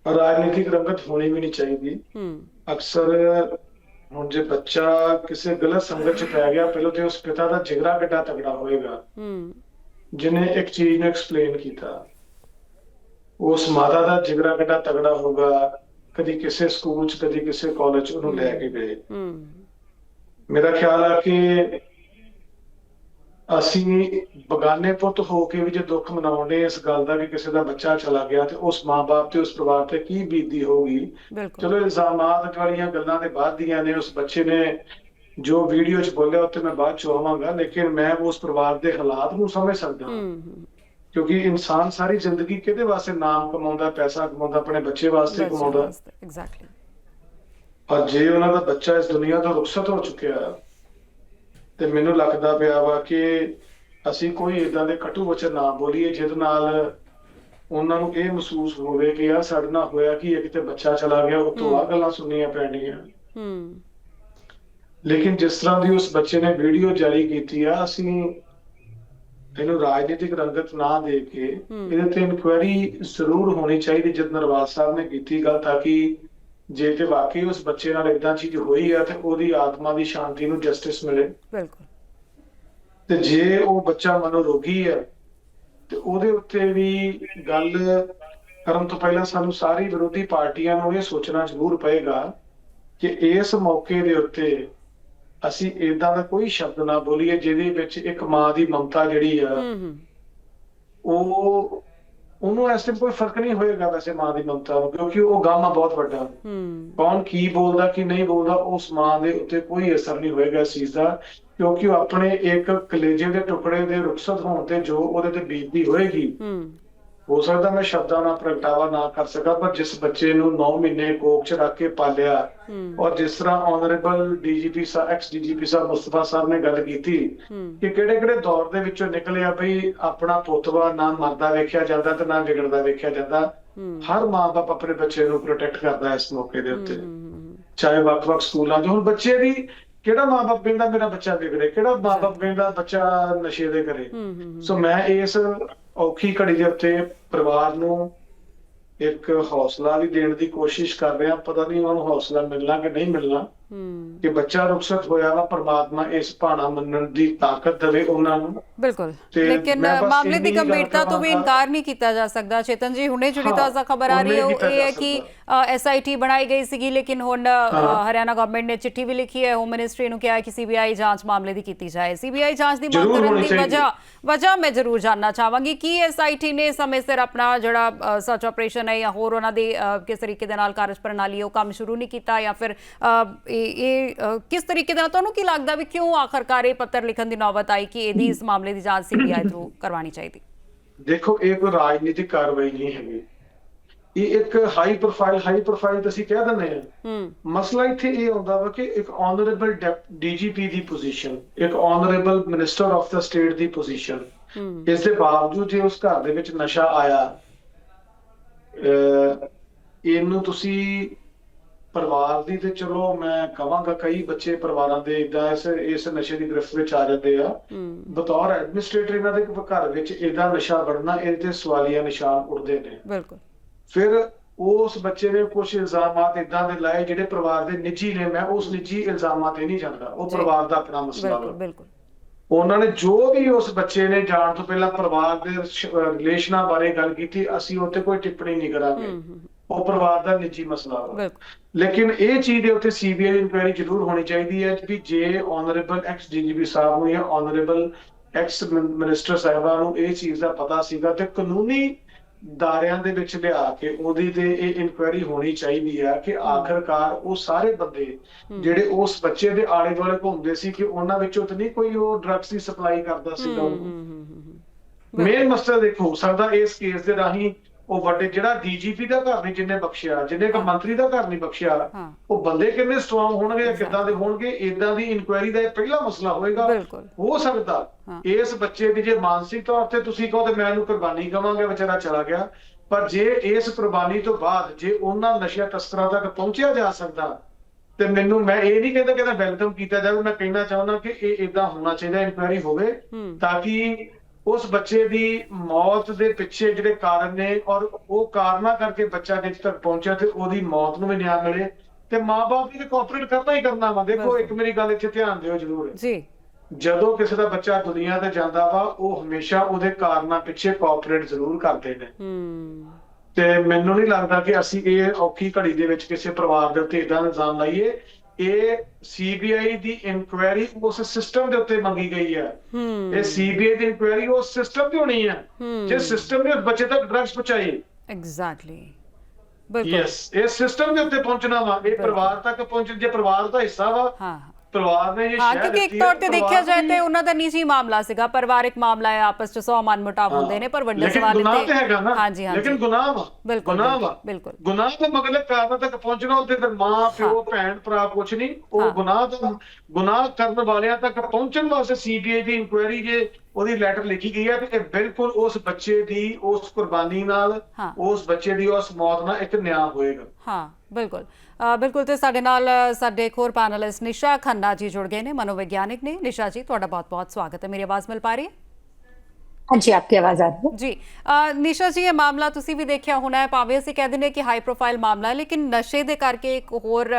ਔਰ ਰਾਜਨੀਤਿਕ ਰੰਗਤ ਹੋਣੀ ਵੀ ਨਹੀਂ ਚਾਹੀਦੀ ਹੂੰ ਅਕਸਰ ਹੁਣ ਜੇ ਬੱਚਾ ਕਿਸੇ ਗਲਤ ਸੰਗਤ ਚ ਪੈ ਗਿਆ ਪਹਿਲਾਂ ਤੇ ਉਸ ਪਿਤਾ ਦਾ ਜਿਗਰਾ ਕਿੱਡਾ ਤਗੜਾ ਹੋਏਗਾ ਹੂੰ ਜਿਨੇ ਇੱਕ ਚੀਜ਼ ਨੂੰ ਐਕਸਪਲੇਨ ਕੀਤਾ ਉਸ ਮਾਤਾ ਦਾ ਜਿਗਰਾ ਕਿੱਡਾ ਤਗੜਾ ਹੋਗਾ ਕਦੀ ਕਿਸੇ ਸਕੂਲ ਚ ਕਦੀ ਕਿਸੇ ਕਾਲਜ ਚ ਉਹਨੂੰ ਲੈ ਕੇ ਗਏ ਹੂੰ ਮੇਰਾ ਖਿਆਲ ਆ ਕਿ ਅਸੀਂ ਬਗਾਨੇ ਪੁੱਤ ਹੋ ਕੇ ਵੀ ਜੇ ਦੁੱਖ ਮਨਾਉਂਦੇ ਇਸ ਗੱਲ ਦਾ ਕਿ ਕਿਸੇ ਦਾ ਬੱਚਾ ਚਲਾ ਗਿਆ ਤੇ ਉਸ ਮਾਂ-ਬਾਪ ਤੇ ਉਸ ਪਰਿਵਾਰ ਤੇ ਕੀ ਬੀਤਦੀ ਹੋਊਗੀ। ਚਲੋ ਇਲਜ਼ਾਮਾਤ ਵਾਲੀਆਂ ਗੱਲਾਂ ਦੇ ਬਾਅਦ ਦੀਆਂ ਨੇ ਉਸ ਬੱਚੇ ਨੇ ਜੋ ਵੀਡੀਓ 'ਚ ਬੋਲਿਆ ਉੱਤੇ ਮੈਂ ਬਾਅਦ 'ਚ ਆਵਾਂਗਾ ਲੇਕਿਨ ਮੈਂ ਉਸ ਪਰਿਵਾਰ ਦੇ ਹਾਲਾਤ ਨੂੰ ਸਮਝ ਸਕਦਾ ਹਾਂ। ਹੂੰ ਹੂੰ। ਕਿਉਂਕਿ ਇਨਸਾਨ ਸਾਰੀ ਜ਼ਿੰਦਗੀ ਕਿਹਦੇ ਵਾਸਤੇ ਨਾਮ ਕਮਾਉਂਦਾ ਪੈਸਾ ਕਮਾਉਂਦਾ ਆਪਣੇ ਬੱਚੇ ਵਾਸਤੇ ਕਮਾਉਂਦਾ? ਐਗਜ਼ੈਕਟਲੀ ਪਰ ਜੇ ਉਹਨਾਂ ਦਾ ਬੱਚਾ ਇਸ ਦੁਨੀਆ ਤੋਂ ਰੁਖਸਤ ਹੋ ਚੁੱਕਿਆ ਤੇ ਮੈਨੂੰ ਲੱਗਦਾ ਪਿਆ ਵਾ ਕਿ ਅਸੀਂ ਕੋਈ ਇਦਾਂ ਦੇ ਕਟੂ ਵਚਨ ਨਾ ਬੋਲੀਏ ਜਿਹਦੇ ਨਾਲ ਉਹਨਾਂ ਨੂੰ ਇਹ ਮਹਿਸੂਸ ਹੋਵੇ ਕਿ ਯਾਰ ਸਾਡੇ ਨਾਲ ਹੋਇਆ ਕਿ ਇੱਕ ਤੇ ਬੱਚਾ ਚਲਾ ਗਿਆ ਉਹ ਤੋਂ ਆ ਗੱਲਾਂ ਸੁਣਨੀਆਂ ਪੈਣੀਆਂ ਹੂੰ। ਲੇਕਿਨ ਜਿਸ ਤਰ੍ਹਾਂ ਦੀ ਉਸ ਬੱਚੇ ਨੇ ਵੀਡੀਓ ਜਾਰੀ ਕੀਤੀ ਆ ਅਸੀਂ ਇਹਨੂੰ ਰਾਜਨੀਤਿਕ ਰੰਗਤ ਨਾ ਦੇ ਕੇ। ਇਹਦੇ ਤੇ ਇਨਕੁਆਇਰੀ ਜ਼ਰੂਰ ਹੋਣੀ ਚਾਹੀਦੀ ਜਦ ਨਰਵਾਲ ਸਾਹਿਬ ਨੇ ਕੀਤੀ ਗੱਲ ਤਾਂ ਕਿ ਜੇ ਤੇ ਵਾਕਈ ਉਸ ਬੱਚੇ ਨਾਲ ਇਦਾਂ ਚੀਜ਼ ਹੋਈ ਆ ਤੇ ਉਹਦੀ ਆਤਮਾ ਦੀ ਸ਼ਾਂਤੀ ਨੂੰ ਜਸਟਿਸ ਮਿਲੇ। ਬਿਲਕੁਲ। ਤੇ ਜੇ ਉਹ ਬੱਚਾ ਮਨੋਰੋਗੀ ਹੈ ਤੇ ਉਹਦੇ ਉੱਤੇ ਵੀ ਗੱਲ ਕਰਨ ਤੋਂ ਪਹਿਲਾਂ ਸਾਨੂੰ ਸਾਰੀ ਵਿਰੋਧੀ ਪਾਰਟੀਆਂ ਨੂੰ ਇਹ ਸੋਚਣਾ ਜ਼ਰੂਰ ਪਏਗਾ ਕਿ ਇਸ ਮੌਕੇ ਦੇ ਉੱਤੇ ਅਸੀਂ ਇਦਾਂ ਦਾ ਕੋਈ ਸ਼ਬਦ ਨਾ ਬੋਲੀਏ ਜਿਹਦੇ ਵਿੱਚ ਇੱਕ ਮਾਂ ਦੀ ਮਮਤਾ ਜਿਹੜੀ ਆ ਉਹ ਉਹਨੂੰ ਇਸ ਟਾਈਮ ਕੋਈ ਫ਼ਰਕ ਨਹੀਂ ਹੋਏਗਾ ਵੈਸੇ ਮਾਂ ਦੀ ਮਮਤਾ ਨੂੰ ਕਿਉਂਕਿ ਉਹ ਗਾਮਾ ਬਹੁਤ ਵੱਡਾ। ਹੂੰ। ਕੌਣ ਕੀ ਬੋਲਦਾ ਕੀ ਨਹੀਂ ਬੋਲਦਾ ਉਸ ਮਾਂ ਦੇ ਉੱਤੇ ਕੋਈ ਅਸਰ ਨਹੀਂ ਹੋਏਗਾ ਇਸ ਚੀਜ਼ ਦਾ ਕਿਉਂਕਿ ਉਹ ਆਪਣੇ ਇੱਕ ਕਲੇਜੇ ਦੇ ਟੁਕੜੇ ਦੇ ਰੁਖਸਤ ਹੋਣ ਤੇ ਜੋ ਉਹਦੇ ਤੇ ਬੀਤਦੀ ਹੋਏਗੀ ਹੂੰ। ਹੋ ਸਕਦਾ ਮੈਂ ਸ਼ਬਦਾਂ ਨਾਲ ਪ੍ਰਗਟਾਵਾ ਨਾ ਕਰ ਸਕਾਂ ਪਰ ਜਿਸ ਬੱਚੇ ਨੂੰ 9 ਮਹੀਨੇ ਕੋਕ ਚ ਰੱਖ ਕੇ ਪਾਲਿਆ ਔਰ ਜਿਸ ਤਰ੍ਹਾਂ ਆਨਰੇਬਲ ਡੀਜੀਪੀ ਸਾਹਿਬ ਐਕਸ ਡੀਜੀਪੀ ਸਾਹਿਬ ਮੁਸਤਫਾ ਸਾਹਿਬ ਨੇ ਗੱਲ ਕੀਤੀ ਕਿ ਕਿਹੜੇ ਕਿਹੜੇ ਦੌਰ ਦੇ ਵਿੱਚੋਂ ਨਿਕਲਿਆ ਬਈ ਆਪਣਾ ਪੁੱਤਵਾ ਨਾ ਮਰਦਾ ਵੇਖਿਆ ਜਾਂਦਾ ਤੇ ਨਾ ਵਿਗੜਦਾ ਵੇਖਿਆ ਜਾਂਦਾ ਹਰ ਮਾਂ-ਬਾਪ ਆਪਣੇ ਬੱਚੇ ਨੂੰ ਪ੍ਰੋਟੈਕਟ ਕਰਦਾ ਇਸ ਮੌਕੇ ਦੇ ਉੱਤੇ। ਚਾਹੇ ਵੱਖ-ਵੱਖ ਸਕੂਲਾਂ 'ਚ ਹੁਣ ਬੱਚੇ ਵੀ ਕਿਹੜਾ ਮਾਪੇ ਕਹਿੰਦਾ ਮੇਰਾ ਬੱਚਾ ਵਿਗੜੇ ਕਿਹੜਾ ਮਾਪੇ ਕਹਿੰਦਾ ਬੱਚਾ ਨਸ਼ੇ ਦੇ ਕਰੇ? ਸੋ ਮੈਂ ਇਸ ਔਖੀ ਘੜੀ ਦੇ ਉੱਤੇ ਪਰਿਵਾਰ ਨੂੰ ਇੱਕ ਹੌਸਲਾ ਵੀ ਦੇਣ ਦੀ ਕੋਸ਼ਿਸ਼ ਕਰ ਰਿਹਾ ਪਤਾ ਨਹੀਂ ਉਹਨਾਂ ਨੂੰ ਹੌਸਲਾ ਮਿਲਣਾ ਕਿ ਨਹੀਂ ਮਿਲਣਾ। ਕਿ ਬੱਚਾ ਰੁਖਸਤ ਹੋਇਆ ਵਾ ਪ੍ਰਮਾਤਮਾ ਇਸ ਭਾਣਾ ਮੰਨਣ ਦੀ ਤਾਕਤ ਦੇਵੇ ਉਹਨਾਂ ਨੂੰ। ਬਿਲਕੁਲ। ਲੇਕਿਨ ਮਾਮਲੇ ਦੀ ਗੰਭੀਰਤਾ ਤੋਂ ਵੀ ਇਨਕਾਰ ਨਹੀਂ ਕੀਤਾ ਜਾ ਸਕਦਾ। ਚੇਤਨ ਜੀ ਹੁਣੇ ਜਿਹੜੀ ਹਾਂ, ਤਾਜ਼ਾ ਖਬਰ ਆ ਰਹੀ ਹੈ ਉਹ ਇਹ ਹੈ ਕਿ। ਐਸਆਈਟੀ ਬਣਾਈ ਗਈ ਸੀਗੀ ਲੇਕਿਨ ਹੁਣ ਹਰਿਆਣਾ ਗਵਰਨਮੈਂਟ ਨੇ ਚਿੱਠੀ ਵੀ ਲਿਖੀ ਹੈ। ਹੋਮ ਮਿਨਿਸਟਰੀ ਨੂੰ ਕਿਹਾ ਹੈ ਕਿ ਸੀਬੀਆਈ ਜਾਂਚ ਮਾਮਲੇ ਦੀ ਕੀਤੀ ਜਾਏ। ਸੀਬੀਆਈ ਜਾਂਚ ਦੀ ਮੰਗ ਕਰਨ ਦੀ। ਵਜ੍ਹਾ ਵਜ੍ਹਾ ਮੈਂ ਜ਼ਰੂਰ ਜਾਨਣਾ ਚਾਹਾਂਗੀ। ਕਿ ਐਸਆਈਟੀ ਨੇ ਸਮੇਂ ਸਿਰ ਆਪਣਾ ਜਿਹੜਾ ਸਰਚ ਆਪਰੇਸ਼ਨ ਹੈ ਜਾਂ ਹੋਰ ਉਹਨਾਂ ਦੀ ਕਿਸ ਤਰੀਕੇ ਦੇ ਨਾਲ ਕਾਰਜ ਪ੍ਰਣਾਲੀ ਉਹ ਕੰਮ ਸ਼ੁਰੂ ਨਹੀਂ ਕੀਤਾ ਜਾਂ ਫਿਰ ਇਹ ਕਿਸ ਤਰੀਕੇ ਦੇ ਨਾਲ? ਤੁਹਾਨੂੰ ਕੀ ਲੱਗਦਾ ਵੀ ਕਿਉਂ ਆਖਰਕਾਰ ਇਹ ਪੱਤਰ ਲਿਖਣ ਦੀ ਨੌਬਤ ਆਈ ਕਿ ਇਹਦੀ ਇਸ ਮਾਮਲੇ ਦੀ ਜਾਂਚ ਸੀਬੀਆਈ ਥਰੂ ਕਰਵਾਉਣੀ ਚਾਹੀਦੀ? ਦੇਖੋ ਇਹ ਕੋਈ ਰਾਜਨੀਤਿਕ ਕਾਰਵਾਈ ਨਹੀਂ ਹੈਗੀ। ਇਹ ਇੱਕ ਹਾਈ ਪ੍ਰੋਫਾਈਲ ਹਾਈ ਪ੍ਰੋਫਾਈਲ ਤਾਂ ਅਸੀਂ ਕਹਿ ਦਿੰਦੇ ਆ ਹੂੰ। ਮਸਲਾ ਇੱਥੇ ਇਹ ਆਉਂਦਾ ਵਾ ਕਿ ਇੱਕ ਆਨਰੇਬਲ ਡੀਜੀਪੀ ਦੀ ਪੋਜੀਸ਼ਨ ਇੱਕ ਆਨਰੇਬਲ ਮਿਨਿਸਟਰ ਆਫ ਦਾ ਸਟੇਟ ਦੀ ਪੋਜੀਸ਼ਨ ਇਸ ਦੇ ਬਾਵਜੂਦ ਜੇ ਉਸ ਘਰ ਦੇ ਵਿੱਚ ਨਸ਼ਾ ਆਇਆ ਇਹਨੂੰ ਤੁਸੀਂ ਪਰਿਵਾਰ ਦੀ ਤੇ ਚਲੋ ਮੈਂ ਕਵਾਂਗਾ ਕਈ ਬੱਚੇ ਪਰਿਵਾਰਾਂ ਦੇ ਇਦਾਂ ਇਸ ਇਸ ਨਸ਼ੇ ਦੀ ਗ੍ਰਿਫਤ ਵਿੱਚ ਆ ਜਾਂਦੇ ਆ। ਬਤੌਰ ਐਡਮਿਨਿਸਟ੍ਰੇਟਰ ਇਹਨਾਂ ਦੇ ਘਰ ਵਿੱਚ ਇਦਾਂ ਨਸ਼ਾ ਵੜਨਾ ਇਹਦੇ ਸਵਾਲੀਆ ਨਿਸ਼ਾਨ ਉੱਠਦੇ ਨੇ। ਬਿਲਕੁਲ। ਫਿਰ ਉਸ ਬੱਚੇ ਨੇ ਕੁਝ ਇਲਜ਼ਾਮਾਤ ਇਦਾਂ ਦੇ ਲਾਏ ਜਿਹੜੇ ਪਰਿਵਾਰ ਦੇ ਨਿੱਜੀ ਨੇ ਮੈਂ ਉਸ ਨਿੱਜੀ ਇਲਜ਼ਾਮਾਂ ਤੇ ਨਹੀਂ ਜਾਂਦਾ ਉਹ। ਪਰਿਵਾਰ ਦਾ ਆਪਣਾ ਮਸਲਾ ਬਿਲਕੁਲ ਬਿਲਕੁਲ। ਉਹਨਾਂ ਨੇ ਜੋ ਵੀ ਉਸ ਬੱਚੇ ਨੇ ਜਾਣ ਤੋਂ ਪਹਿਲਾਂ ਪਰਿਵਾਰ ਦੇ ਰਿਲੇਸ਼ਨਾਂ ਬਾਰੇ ਗੱਲ ਕੀਤੀ ਅਸੀਂ ਉੱਤੇ ਕੋਈ ਟਿੱਪਣੀ ਨਹੀਂ ਕਰਾਂਗੇ। ਹੂੰ ਹੂੰ ਉਹ ਪਰਿਵਾਰ ਦਾ ਨਿੱਜੀ ਮਸਲਾ ਬਿਲਕੁਲ। ਲੇਕਿਨ ਇਹ ਚੀਜ਼ ਦੇ ਉੱਤੇ ਸੀਬੀਆਈ ਇਨਕੁਆਇਰੀ ਜ਼ਰੂਰ ਹੋਣੀ ਚਾਹੀਦੀ ਹੈ ਵੀ ਜੇ ਆਨਰੇਬਲ ਐਕਸ ਡੀਜੀਪੀ ਸਾਹਿਬ ਨੂੰ ਜਾਂ ਆਨਰੇਬਲ ਐਕਸ ਮਿਨਿਸਟਰ ਸਾਹਿਬਾਂ ਨੂੰ ਇਹ ਚੀਜ਼ ਦਾ ਪਤਾ ਸੀਗਾ ਤੇ ਕਾਨੂੰਨੀ ਦਾਇਰਿਆਂ ਦੇ ਵਿੱਚ ਲਿਆ ਕੇ ਉਹਦੀ ਤੇ ਇਹ ਇਨਕੁਆਇਰੀ ਹੋਣੀ ਚਾਹੀਦੀ ਹੈ ਕਿ ਆਖਰਕਾਰ ਉਹ ਸਾਰੇ ਬੰਦੇ ਜਿਹੜੇ ਉਸ ਬੱਚੇ ਦੇ ਆਲੇ ਦੁਆਲੇ ਘੁੰਮਦੇ ਸੀ ਕਿ ਉਹਨਾਂ ਵਿੱਚੋਂ ਤਾਂ ਨਹੀਂ ਕੋਈ ਉਹ ਡਰੱਗਸ ਦੀ ਸਪਲਾਈ ਕਰਦਾ ਉਹਨੂੰ ਹੂੰ ਮੇਨ ਮਸਲਾ ਦੇਖੋ ਸਕਦਾ ਇਸ ਕੇਸ ਦੇ ਰਾਹੀਂ ਉਹ ਵੱਡੇ ਜਿਹੜਾ ਡੀਜੀਪੀ ਦਾ ਘਰ ਨਹੀਂ ਜਿੰਨੇ ਬਖਸ਼ਿਆ ਜਿੰਨੇ ਕਿ ਮੰਤਰੀ ਦਾ ਘਰ ਨਹੀਂ ਬਖਸ਼ਿਆ ਉਹ ਬੰਦੇ ਕਿੰਨੇ ਸਟਰੋਂਗ ਹੋਣਗੇ ਕਿੱਦਾਂ ਦੇ ਹੋਣਗੇ ਇਦਾਂ ਦੀ ਇਨਕੁਆਇਰੀ ਦਾ ਇਹ ਪਹਿਲਾ ਮਸਲਾ ਹੋਏਗਾ। ਹੋ ਸਕਦਾ। ਇਸ ਬੱਚੇ ਦੀ ਜੇ ਮਾਨਸਿਕ ਤੌਰ ਤੇ ਤੁਸੀਂ ਕਹੋ ਤੇ ਮੈਂ ਇਹਨੂੰ ਕੁਰਬਾਨੀ ਕਵਾਂਗਾ ਵਿਚਾਰਾ ਚਲਾ ਗਿਆ। ਪਰ ਜੇ ਇਸ ਕੁਰਬਾਨੀ ਤੋਂ ਬਾਅਦ ਜੇ ਉਹਨਾਂ ਨਸ਼ਾ ਤਸਕਰਾਂ ਤੱਕ ਪਹੁੰਚਿਆ ਜਾ ਸਕਦਾ ਤੇ ਮੈਨੂੰ ਮੈਂ ਇਹ ਨਹੀਂ ਕਹਿੰਦਾ ਕਿ ਇਹਦਾ ਵੈਲਕਮ ਕੀਤਾ ਜਾਵੇ ਮੈਂ ਕਹਿਣਾ ਚਾਹੁੰਦਾ ਕਿ ਇਹ ਇਦਾਂ ਹੋਣਾ ਚਾਹੀਦਾ ਇਨਕੁਆਇਰੀ ਹੋਵੇ ਤਾਂ ਕਿ ਉਸ ਬੱਚੇ ਦੀ ਮੌਤ ਦੇ ਪਿੱਛੇ ਜਿਹੜੇ ਕਾਰਨ ਨੇ ਔਰ ਉਹ ਕਾਰਨਾਂ ਕਰਕੇ ਬੱਚਾ ਜਿੱਥੇ ਤੱਕ ਪਹੁੰਚਿਆ ਤੇ ਉਹਦੀ ਮੌਤ ਨੂੰ ਵੀ ਨਿਆਂ ਮਿਲੇ ਤੇ ਮਾਪੇ ਵੀ ਕੋਆਪਰੇਟ ਕਰਨਾ ਹੀ ਕਰਨਾ ਵਾ। ਦੇਖੋ। ਇੱਕ ਮੇਰੀ ਗੱਲ ਇੱਥੇ ਧਿਆਨ ਦਿਓ ਜਰੂਰ। ਜੀ। ਜਦੋਂ ਕਿਸੇ ਦਾ ਬੱਚਾ ਦੁਨੀਆ ਤੇ ਜਾਂਦਾ ਵਾ ਉਹ ਹਮੇਸ਼ਾ ਉਹਦੇ ਕਾਰਨਾਂ ਪਿੱਛੇ ਕੋਆਪਰੇਟ ਜ਼ਰੂਰ ਕਰਦੇ ਨੇ। ਹੂੰ। ਤੇ ਮੈਨੂੰ ਨਹੀਂ ਲੱਗਦਾ ਕਿ ਅਸੀਂ ਇਹ ਔਖੀ ਘੜੀ ਦੇ ਵਿੱਚ ਕਿਸੇ ਪਰਿਵਾਰ ਦੇ ਉੱਤੇ ਇਦਾਂ ਇਲਜ਼ਾਮ ਲਾਈਏ ਇਹ ਸੀਬੀਆਈ ਦੀ ਇਨਕੁਆਇਰੀ ਉਸ ਸਿਸਟਮ ਦੇ ਉੱਤੇ ਮੰਗੀ ਗਈ ਹੈ। ਇਹ ਸੀਬੀਆਈ ਦੀ ਇਨਕੁਆਇਰੀ ਉਸ ਸਿਸਟਮ ਤੇ ਹੋਣੀ ਹੈ ਹੂੰ। ਜੇ ਸਿਸਟਮ ਨੇ ਬੱਚੇ ਤੱਕ ਡਰੱਗਸ ਪਹੁੰਚਾਈ। ਐਗਜ਼ੈਕਟਲੀ ਬਿਲਕੁਲ। ਯੈਸ ਇਹ ਸਿਸਟਮ ਦੇ ਉੱਤੇ ਪਹੁੰਚਣਾ ਵਾ ਇਹ ਪਰਿਵਾਰ ਤੱਕ ਪਹੁੰਚ ਜੇ ਪਰਿਵਾਰ ਦਾ ਹਿੱਸਾ ਵਾ ਹਾਂ। ਪਰਿਵਾਰ ਨੇ ਇਹ ਹਾਂ ਸ਼ਹਿ ਕਿਉਂਕਿ ਇੱਕ ਤੌਰ ਤੇ ਦੇਖਿਆ ਜਾਏ ਤੇ ਉਹਨਾਂ ਦਾ ਨਿੱਜੀ ਮਾਮਲਾ ਸੀਗਾ ਪਰਿਵਾਰਿਕ ਮਾਮਲਾ ਹੈ ਆਪਸ ਚ ਸੌ ਮਨ ਮੁਟਾਵ ਹੁੰਦੇ ਨੇ ਪਰ ਵੱਡੇ ਲੇਕਿਨ ਸਵਾਲ ਗੁਨਾਹ ਤੇ ਹੈਗਾ ਨਾ। ਹਾਂਜੀ ਹਾਂਜੀ। ਲੇਕਿਨ ਗੁਨਾਹ ਵਾ। ਬਿਲਕੁਲ, ਗੁਨਾਹ ਬਿਲਕੁਲ, ਵਾ। ਬਿਲਕੁਲ। ਗੁਨਾਹ ਤੋਂ ਮਗਲੇ ਕਾਰਨ ਤੱਕ ਪਹੁੰਚਣਾ ਉਹਦੇ ਤੇ ਮਾਂ ਪਿਓ ਭੈਣ ਭਰਾ ਕੁਛ ਨਹੀਂ। ਉਹ ਗੁਨਾਹ ਤੋਂ ਗੁਨਾਹ ਕਰਨ ਵਾਲਿਆਂ ਤੱਕ ਪਹੁੰਚਣ ਵਾਸਤੇ ਸੀਬੀਆਈ ਦੀ ਇਨਕੁਆਇਰੀ ਜੇ ਉਹਦੀ ਲੈਟਰ ਲਿਖੀ ਗਈ ਹੈ ਇਹ ਬਿਲਕੁਲ ਉਸ ਬੱਚੇ ਦੀ ਉਸ ਕੁਰਬਾਨੀ ਨਾਲ। ਉਸ ਬੱਚੇ ਦੀ ਉਸ ਮੌਤ ਨਾਲ ਇੱਕ ਨਿਆਂ ਹੋਏਗਾ। ਹਾਂ ਬਿਲਕੁਲ। ਬਿਲਕੁਲ ਤੇ ਸਾਡੇ ਨਾਲ ਸਾਡੇ ਹੋਰ ਪੈਨਲਿਸਟ ਨਿਸ਼ਾ ਖੰਨਾ ਜੀ ਜੁੜ ਗਏ ਨੇ ਮਨੋਵਿਗਿਆਨਿਕ ਨੇ। ਨਿਸ਼ਾ ਜੀ ਤੁਹਾਡਾ ਬਹੁਤ-ਬਹੁਤ ਸਵਾਗਤ ਹੈ। ਮੇਰੀ ਆਵਾਜ਼ ਮਿਲ ਪਾ ਰਹੀ ਹੈ? ਹਾਂਜੀ, ਆਪਕੀ ਆਵਾਜ਼ ਆ ਰਹੀ ਹੈ? ਜੀ ਨਿਸ਼ਾ ਜੀ, ਇਹ ਮਾਮਲਾ ਤੁਸੀਂ ਵੀ ਦੇਖਿਆ ਹੋਣਾ ਹੈ। ਭਾਵੇਂ ਅਸੀਂ ਕਹਿੰਦੇ ਨੇ ਕਿ ਹਾਈ ਪ੍ਰੋਫਾਈਲ ਮਾਮਲਾ ਹੈ, ਲੇਕਿਨ ਨਸ਼ੇ ਦੇ ਕਰਕੇ ਇੱਕ ਹੋਰ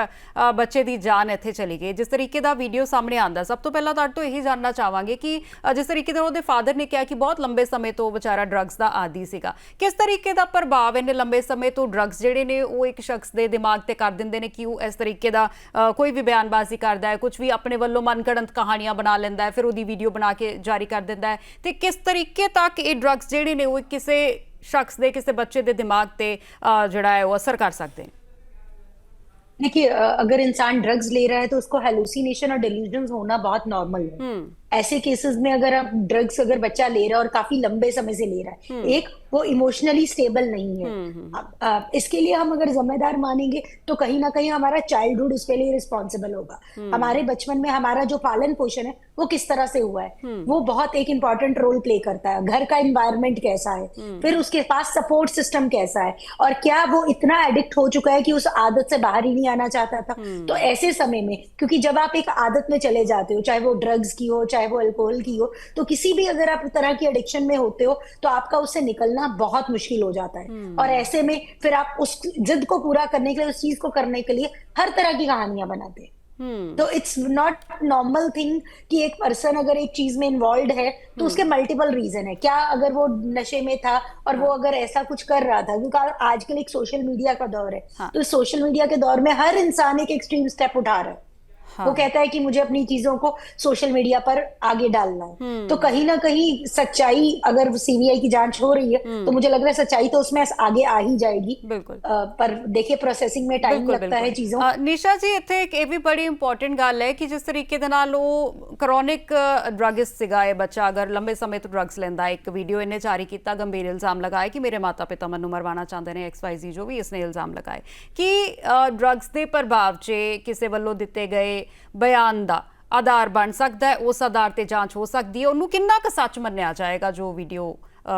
ਬੱਚੇ ਦੀ ਜਾਨ ਇੱਥੇ ਚਲੀ ਗਈ। ਜਿਸ ਤਰੀਕੇ ਦਾ ਵੀਡੀਓ ਸਾਹਮਣੇ ਆਂਦਾ ਸਭ ਤੋਂ ਪਹਿਲਾਂ ਤੁਹਾਡੇ ਤੋਂ ਇਹੀ ਜਾਨਣਾ ਚਾਹਾਂਗੇ ਕਿ ਜਿਸ ਤਰੀਕੇ ਦਾ ਉਹਦੇ ਫਾਦਰ ਨੇ ਕਿਹਾ ਕਿ ਬਹੁਤ ਲੰਬੇ ਸਮੇਂ ਤੋਂ ਵਿਚਾਰਾ ਡਰੱਗਸ ਦਾ ਆਦੀ ਸੀਗਾ। ਕਿਸ ਤਰੀਕੇ ਦਾ ਪ੍ਰਭਾਵ ਇਹਨੇ ਲੰਬੇ ਸਮੇਂ ਤੋਂ ਡਰੱਗਸ ਜਿਹੜੇ ਨੇ, ਉਹ ਇੱਕ ਸ਼ਖਸ ਦੇ ਦਿਮਾਗ ਤੇ ਕਰ ਦਿੰਦੇ ਨੇ ਕਿ ਉਹ ਇਸ ਤਰੀਕੇ ਦਾ ਕੋਈ ਵੀ ਬਿਆਨਬਾਜ਼ੀ ਕਰਦਾ ਹੈ ਕੁਝ ਵੀ ਆਪਣੇ ਵੱਲੋਂ ਮਨਗੜੰਤ ਕਹਾਣੀਆਂ ਬਣਾ ਲੈਂਦਾ ਹੈ, ਫਿਰ ਉਹਦੀ ਵੀਡੀਓ ਬਣਾ ਕੇ ਜਾਰੀ ਕਰ ਦਿੰਦਾ ਹੈ। ਤੇ ਕਿਸ ਤਰੀਕੇ ਤੱਕ ਇਹ ਡਰੱਗਸ ਜਿਹੜੇ ਨੇ ਉਹ ਕਿਸੇ ਸ਼ਖਸ ਦੇ ਕਿਸੇ ਬੱਚੇ ਦੇ ਦਿਮਾਗ ਤੇ ਅ, ਜਿਹੜਾ ਹੈ ਉਹ ਅਸਰ ਕਰ ਸਕਦੇ ਨੇ देखिए अ, अगर इंसान ड्रग्स ले रहा है तो उसको हेलुसिनेशन और डिल्यूजन्स होना बहुत नॉर्मल है हम्म ऐसे केसेस में अगर आप ड्रग्स अगर बच्चा ले रहा है और काफ़ी लंबे समय से ले रहा है एक वो इमोशनली स्टेबल नहीं है। अब, अ, इसके लिए हम अगर जिम्मेदार मानेंगे तो कहीं ना कहीं हमारा चाइल्डहुड उसके लिए रिस्पॉन्सिबल होगा। हमारे बचपन में हमारा जो पालन पोषण है वो किस तरह से हुआ है? वो बहुत एक इंपॉर्टेंट रोल प्ले करता है। घर का इन्वायरमेंट कैसा है? फिर उसके पास सपोर्ट सिस्टम कैसा है? और क्या वो इतना एडिक्ट हो चुका है कि उस आदत से बाहर ही नहीं आना चाहता था? तो ऐसे समय में क्योंकि जब आप एक आदत में चले जाते हो चाहे वो ड्रग्स की हो चाहे वो अल्कोहल की हो तो किसी भी अगर आप तरह की एडिक्शन में होते हो तो आपका उससे निकलना बहुत मुश्किल हो जाता है। और ऐसे में फिर आप उस जिद को पूरा करने के लिए उस चीज़ को करने के लिए हर तरह की कहानियाँ बनाते हैं। हम्म। तो इट्स नॉट नॉर्मल थिंग कि एक पर्सन अगर एक चीज़ में इन्वॉल्व है तो उसके मल्टीपल रीजन है। क्या अगर वो नशे में था और वो अगर ऐसा कुछ कर रहा था क्योंकि आजकल एक सोशल मीडिया का दौर है हाँ। तो सोशल मीडिया के दौर में हर इंसान एक एक्सट्रीम स्टेप उठा रहा है। हाँ। वो कहता है कि मुझे अपनी चीजों को सोशल मीडिया पर आगे डालना है हम्म। तो कहीं ना कहीं सच्चाई अगर सीबीआई की जांच हो रही है तो मुझे लग रहा है सच्चाई तो उसमें आगे आ ही जाएगी ਬਿਲਕੁਲ अ, पर देखिए प्रोसेसिंग में टाइम ਬਿਲਕੁਲ लगता है ਬਿਲਕੁਲ चीजों ਅ, ਨਿਸ਼ਾ ਜੀ ਇੱਥੇ ਇੱਕ ਇਹ ਵੀ ਬੜੀ ਇੰਪੋਰਟੈਂਟ ਗੱਲ ਹੈ ਕਿ ਜਿਸ ਤਰੀਕੇ ਦੇ ਨਾਲ ਉਹ ਕ੍ਰੋਨਿਕ ਡਰੱਗਿਸਟ ਸੀਗਾ ਇਹ ਬੱਚਾ ਅਗਰ ਲੰਬੇ ਸਮੇਂ ਤੋਂ ਡਰੱਗਸ ਲੈਂਦਾ ਹੈ ਇੱਕ ਵੀਡੀਓ ਇਹਨੇ ਜਾਰੀ ਕੀਤਾ ਗੰਭੀਰ ਇਲਜ਼ਾਮ ਲਗਾਏ ਕਿ ਮੇਰੇ ਮਾਤਾ ਪਿਤਾ ਮੈਨੂੰ ਮਰਵਾਉਣਾ ਚਾਹੁੰਦੇ ਨੇ XYZ ਜੋ ਵੀ ਇਸਨੇ ਇਲਜ਼ਾਮ ਲਗਾਏ ਕਿ ਡਰੱਗਸ ਦੇ ਪ੍ਰਭਾਵ 'ਚ ਕਿਸੇ ਵੱਲੋਂ ਦਿੱਤੇ ਗਏ ਬਿਆਨ ਦਾ ਆਧਾਰ ਬਣ ਸਕਦਾ ਹੈ ਉਸ ਆਧਾਰ ਤੇ ਜਾਂਚ ਹੋ ਸਕਦੀ ਹੈ ਉਹਨੂੰ ਕਿੰਨਾ ਕੁ ਸੱਚ ਮੰਨਿਆ ਜਾਏਗਾ ਜੋ ਵੀਡੀਓ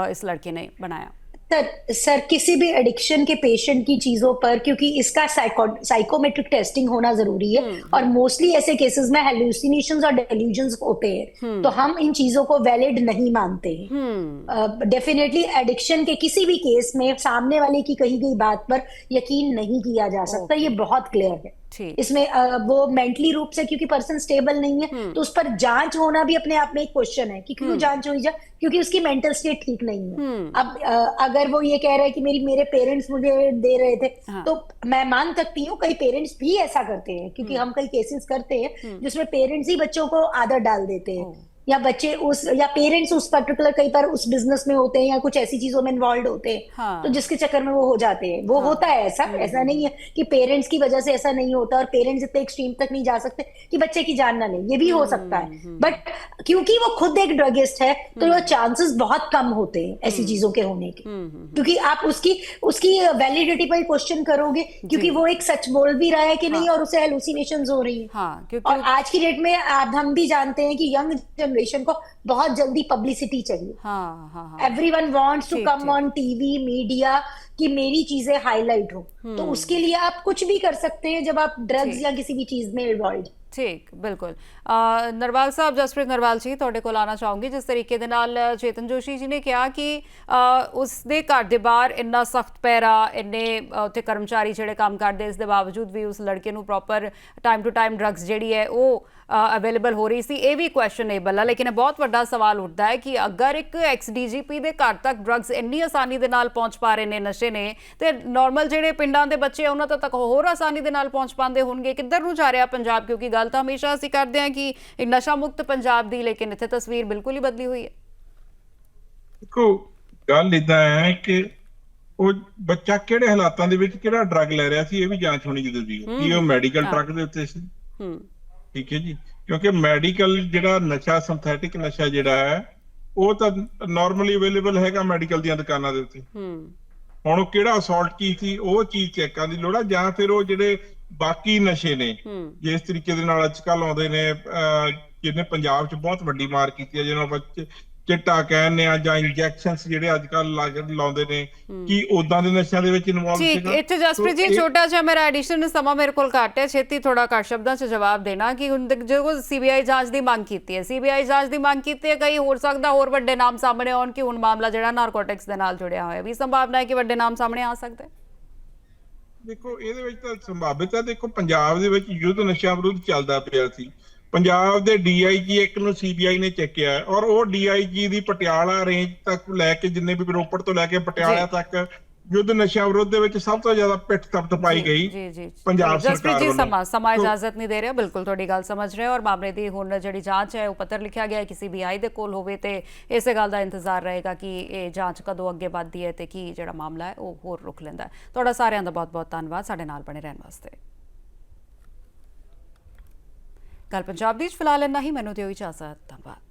ਇਸ ਲੜਕੇ ਨੇ ਬਣਾਇਆ सर सर किसी भी एडिक्शन के पेशेंट की चीजों पर क्योंकि इसका साइकोमेट्रिक टेस्टिंग होना जरूरी है और मोस्टली ऐसे केसेस में हेलुसिनेशंस और डेल्यूजन्स होते हैं तो हम इन चीजों को वैलिड नहीं मानते हैं डेफिनेटली एडिक्शन के किसी भी केस में सामने वाले की कही गई बात पर यकीन नहीं किया जा सकता ये बहुत क्लियर है ठीक इसमें वो मेंटली रूप से क्योंकि पर्सन स्टेबल नहीं है तो उस पर जाँच होना भी अपने आप में एक क्वेश्चन है कि क्यों जाँच हुई जा क्योंकि उसकी मेंटल स्टेट ठीक नहीं है। अब अगर वो ये कह रहा है कि मेरी मेरे पेरेंट्स मुझे दे रहे थे हाँ। तो मैं मान सकती हूँ कई पेरेंट्स भी ऐसा करते हैं क्योंकि हम कई केसेस करते हैं जिसमें पेरेंट्स ही बच्चों को आदत डाल देते हैं। या बच्चे उस या पेरेंट्स उस पर्टिकुलर कई बार उस बिज़नेस में होते हैं या कुछ ऐसी चीज़ों में इन्वॉल्व होते हैं हाँ। तो जिसके चक्कर में वो हो जाते हैं। वो हाँ. होता है ऐसा ऐसा नहीं है कि पेरेंट्स की वजह से ऐसा नहीं होता और पेरेंट्स इतने एक्सट्रीम तक नहीं जा सकते कि बच्चे की जान ना ले। ये भी हो सकता है। बट क्योंकि वो खुद एक ड्रगिस्ट है तो वो चांसेस बहुत कम होते हैं ऐसी चीज़ों के होने के। क्योंकि आप उसकी उसकी वैलिडिटी पर क्वेश्चन करोगे क्योंकि वो एक सच बोल भी रहा है कि नहीं और उसे हेलुसिनेशन हो रही है। हाँ और आज की डेट में आप हम भी जानते हैं कि यंग जनरेशन को बहुत जल्दी पब्लिसिटी चाहिए हाँ हाँ हाँ एवरीवन वांट्स टू ठीक, कम ठीक। ऑन टीवी मीडिया कि मेरी चीजें हाईलाइट हो तो उसके लिए आप कुछ भी कर सकते हैं जब आप ड्रग्स ठीक। या किसी भी चीज में इन्वॉल्व ਠੀਕ ਬਿਲਕੁਲ ਅ, ਨਰਵਾਲ ਸਾਹਿਬ ਜਸਪ੍ਰੀਤ ਨਰਵਾਲ ਜੀ ਤੁਹਾਡੇ ਕੋਲ ਆਣਾ ਚਾਹੂੰਗੀ ਜਿਸ ਤਰੀਕੇ ਦੇ ਨਾਲ ਚੇਤਨ ਜੋਸ਼ੀ ਜੀ ਨੇ ਕਿਹਾ ਕਿ ਅ, ਉਸ ਦੇ ਘਰ ਦੇ ਬਾਹਰ ਇੰਨਾ ਸਖਤ ਪੈਰਾ ਇੰਨੇ ਅ, ਉੱਥੇ ਕਰਮਚਾਰੀ ਜਿਹੜੇ ਕੰਮ ਕਰਦੇ ਇਸ ਦੇ ਬਾਵਜੂਦ ਵੀ ਉਸ ਲੜਕੇ ਨੂੰ proper time to time drugs ਜਿਹੜੀ ਹੈ ਉਹ ਅਵੇਲੇਬਲ ਹੋ ਰਹੀ ਸੀ ਇਹ ਵੀ ਕੁਐਸਚਨੇਬਲ ਹੈ ਲੇਕਿਨ ਇਹ ਬਹੁਤ ਵੱਡਾ ਸਵਾਲ ਉੱਠਦਾ ਹੈ ਕਿ ਅਗਰ ਇੱਕ ਐਕਸ ਡੀਜੀਪੀ ਦੇ ਘਰ ਤੱਕ ਡਰੱਗਸ ਇੰਨੀ ਆਸਾਨੀ ਦੇ ਨਾਲ ਪਹੁੰਚ ਪਾ ਰਹੇ ਨੇ ਨਸ਼ੇ ਨੇ ਤੇ ਨਾਰਮਲ ਜਿਹੜੇ ਪਿੰਡਾਂ ਦੇ ਬੱਚੇ ਆ, ਉਹਨਾਂ ਤੱਕ ਹੋਰ ਆਸਾਨੀ ਦੇ ਨਾਲ ਪਹੁੰਚ ਪਾਉਂਦੇ ਹੋਣਗੇ ਕਿੱਧਰ ਨੂੰ ਜਾ ਰਿਹਾ ਪੰਜਾਬ? ਕਿਉਂਕਿ ਗੱਲ ਤਾਂ ਹਮੇਸ਼ਾ ਅਸੀਂ ਕਰਦੇ ਹਾਂ ਕਿ ਨਸ਼ਾ ਮੁਕਤ ਪੰਜਾਬ ਦੀ ਲੇਕਿਨ ਇੱਥੇ ਤਸਵੀਰ ਬਿਲਕੁਲ ਹੀ ਬਦਲੀ ਹੋਈ ਹੈ। ਦੇਖੋ ਗੱਲ ਇਦਾਂ ਹੈ ਕਿ ਉਹ ਬੱਚਾ ਕਿਹੜੇ ਹਾਲਾਤਾਂ ਦੇ ਵਿੱਚ ਕਿਹੜਾ ਡਰੱਗ ਲੈ ਰਿਹਾ ਸੀ ਇਹ ਵੀ ਜਾਂਚ ਹੋਣੀ ਜ਼ਰੂਰੀ ਹੈ। ਕੀ ਉਹ ਮੈਡੀਕਲ ਡਰੱਗ ਦੇ ਉੱਤੇ ਸੀ? ਹੂੰ। ਠੀਕ ਹੈ ਜੀ ਕਿਉਂਕਿ ਮੈਡੀਕਲ ਜਿਹੜਾ ਨਸ਼ਾ ਸਿੰਥੈਟਿਕ ਨਸ਼ਾ ਜਿਹੜਾ ਹੈ ਉਹ ਤਾਂ ਨਾਰਮਲੀ ਅਵੇਲੇਬਲ ਹੈਗਾ ਮੈਡੀਕਲ ਦੀਆਂ ਦੁਕਾਨਾਂ ਦੇ ਉੱਤੇ। ਹੂੰ। ਹੁਣ ਉਹ ਕਿਹੜਾ ਅਸੌਲਟ ਕੀ ਸੀ ਉਹ ਚੀਜ਼ ਚੈੱਕ ਕਰਨ ਦੀ ਲੋੜ ਆ ਜਾਂ ਫਿਰ ਉਹ ਜਿਹੜੇ ਬਾਕੀ ਨਸ਼ੇ ਨੇ ਹੂੰ। ਜਿਸ ਤਰੀਕੇ ਦੇ ਨਾਲ ਅੱਜ ਕੱਲ ਆਉਂਦੇ ਨੇ ਜਿਹਨੇ ਪੰਜਾਬ 'ਚ ਬਹੁਤ ਵੱਡੀ ਮਾਰ ਕੀਤੀ ਹੈ ਜਿਹਨਾਂ ਬੱਚੇ ਚਿੱਟਾ ਕਹਿੰਦੇ ਆ ਜਾਂ ਇੰਜੈਕਸ਼ਨਸ ਜਿਹੜੇ ਅੱਜ ਕੱਲ ਲਾਉਂਦੇ ਨੇ ਕੀ ਉਦਾਂ ਦੇ ਨਸ਼ਿਆਂ ਦੇ ਵਿੱਚ ਇਨਵੋਲਵ ਠੀਕ ਇੱਥੇ ਜਸਪ੍ਰੀਤ ਜੀ ਛੋਟਾ ਜਿਹਾ ਮੇਰਾ ਐਡੀਸ਼ਨ ਸਮਾਂ ਮੇਰੇ ਕੋਲ ਘੱਟ ਹੈ ਛੇਤੀ ਥੋੜਾ ਘੱਟ ਸ਼ਬਦਾਂ 'ਚ ਜਵਾਬ ਦੇਣਾ ਕਿ ਹੁਣ ਤੱਕ ਜੋ ਸੀਬੀਆਈ ਜਾਂਚ ਦੀ ਮੰਗ ਕੀਤੀ ਹੈ ਸੀਬੀਆਈ ਜਾਂਚ ਦੀ ਮੰਗ ਕੀਤੀ ਹੈ ਕਈ ਹੋਰ ਸਕਦਾ ਹੋਰ ਵੱਡੇ ਨਾਮ ਸਾਹਮਣੇ ਆਉਣ ਕਿ ਹੁਣ ਮਾਮਲਾ ਜਿਹੜਾ ਨਾਰਕੋਟਿਕਸ ਦੇ ਨਾਲ ਜੁੜਿਆ ਹੋਇਆ ਵੀ ਸੰਭਾਵਨਾ ਹੈ ਕਿ ਵੱਡੇ ਨਾਮ ਸਾਹਮਣੇ ਆ ਸਕਦੇ ਦੇਖੋ ਇਹਦੇ ਵਿੱਚ ਤਾਂ ਸੰਭਾਵਿਤ ਹੈ ਦੇਖੋ ਪੰਜਾਬ ਦੇ ਵਿੱਚ ਯੁੱਧ ਨਸ਼ਿਆਂ ਵਿਰੁੱਧ ਚੱਲਦਾ ਪਿਆ ਸੀ। ਪੰਜਾਬ ਦੇ ਡੀਆਈਜੀ ਇੱਕ ਨੂੰ ਸੀਬੀਆਈ ਨੇ ਚੱਕਿਆ ਔਰ ਉਹ ਡੀਆਈਜੀ ਦੀ ਪਟਿਆਲਾ ਰੇਂਜ ਤੱਕ ਲੈ ਕੇ ਜਿੰਨੇ ਵੀ ਰੋਪੜ ਤੋਂ ਲੈ ਕੇ ਪਟਿਆਲਾ ਜੀ। ਤੱਕ ਯੁੱਧ ਨਸ਼ਿਆਂ ਵਿਰੁੱਧ ਦੇ ਵਿੱਚ ਸਭ ਤੋਂ ਜ਼ਿਆਦਾ ਪਿੱਠ ਤਪਤ ਪਾਈ ਗਈ ਜੀ ਜੀ ਪੰਜਾਬ ਸਰਕਾਰ ਜੀ ਵੱਲੋਂ। ਸਮਾਂ ਸਮਾਂ ਤੋ- ਇਜਾਜ਼ਤ ਨਹੀਂ ਦੇ ਰਿਹਾ ਬਿਲਕੁਲ ਤੁਹਾਡੀ ਗੱਲ ਸਮਝ ਰਹੇ ਔਰ ਮਾਮਲੇ ਦੀ ਹੁਣ ਜਿਹੜੀ ਜਾਂਚ ਹੈ ਉਹ ਪੱਤਰ ਲਿਖਿਆ ਗਿਆ ਹੈ ਕਿ ਸੀਬੀਆਈ ਦੇ ਕੋਲ ਹੋਵੇ ਤੇ ਇਸੇ ਗੱਲ ਦਾ ਇੰਤਜ਼ਾਰ ਰਹੇਗਾ ਕਿ ਇਹ ਜਾਂਚ ਕਦੋਂ ਅੱਗੇ ਵੱਧਦੀ ਹੈ ਤੇ ਕੀ ਜਿਹੜਾ ਮਾਮਲਾ ਹੈ ਉਹ ਹੋਰ ਰੁਕ ਲੈਂਦਾ ਤੁਹਾਡਾ ਸਾਰਿਆਂ ਦਾ ਬਹੁਤ ਬਹੁਤ ਧੰਨਵਾਦ ਸਾਡੇ ਨਾਲ ਬਣੇ ਰਹਿਣ ਵਾਸਤੇ ਗੱਲ ਪੰਜਾਬ ਦੀ ਫਿਲਹਾਲ ਇੰਨਾ ਹੀ। ਮੈਨੂੰ ਦਿਓ ਇਜਾਜ਼ਤ ਧੰਨਵਾਦ।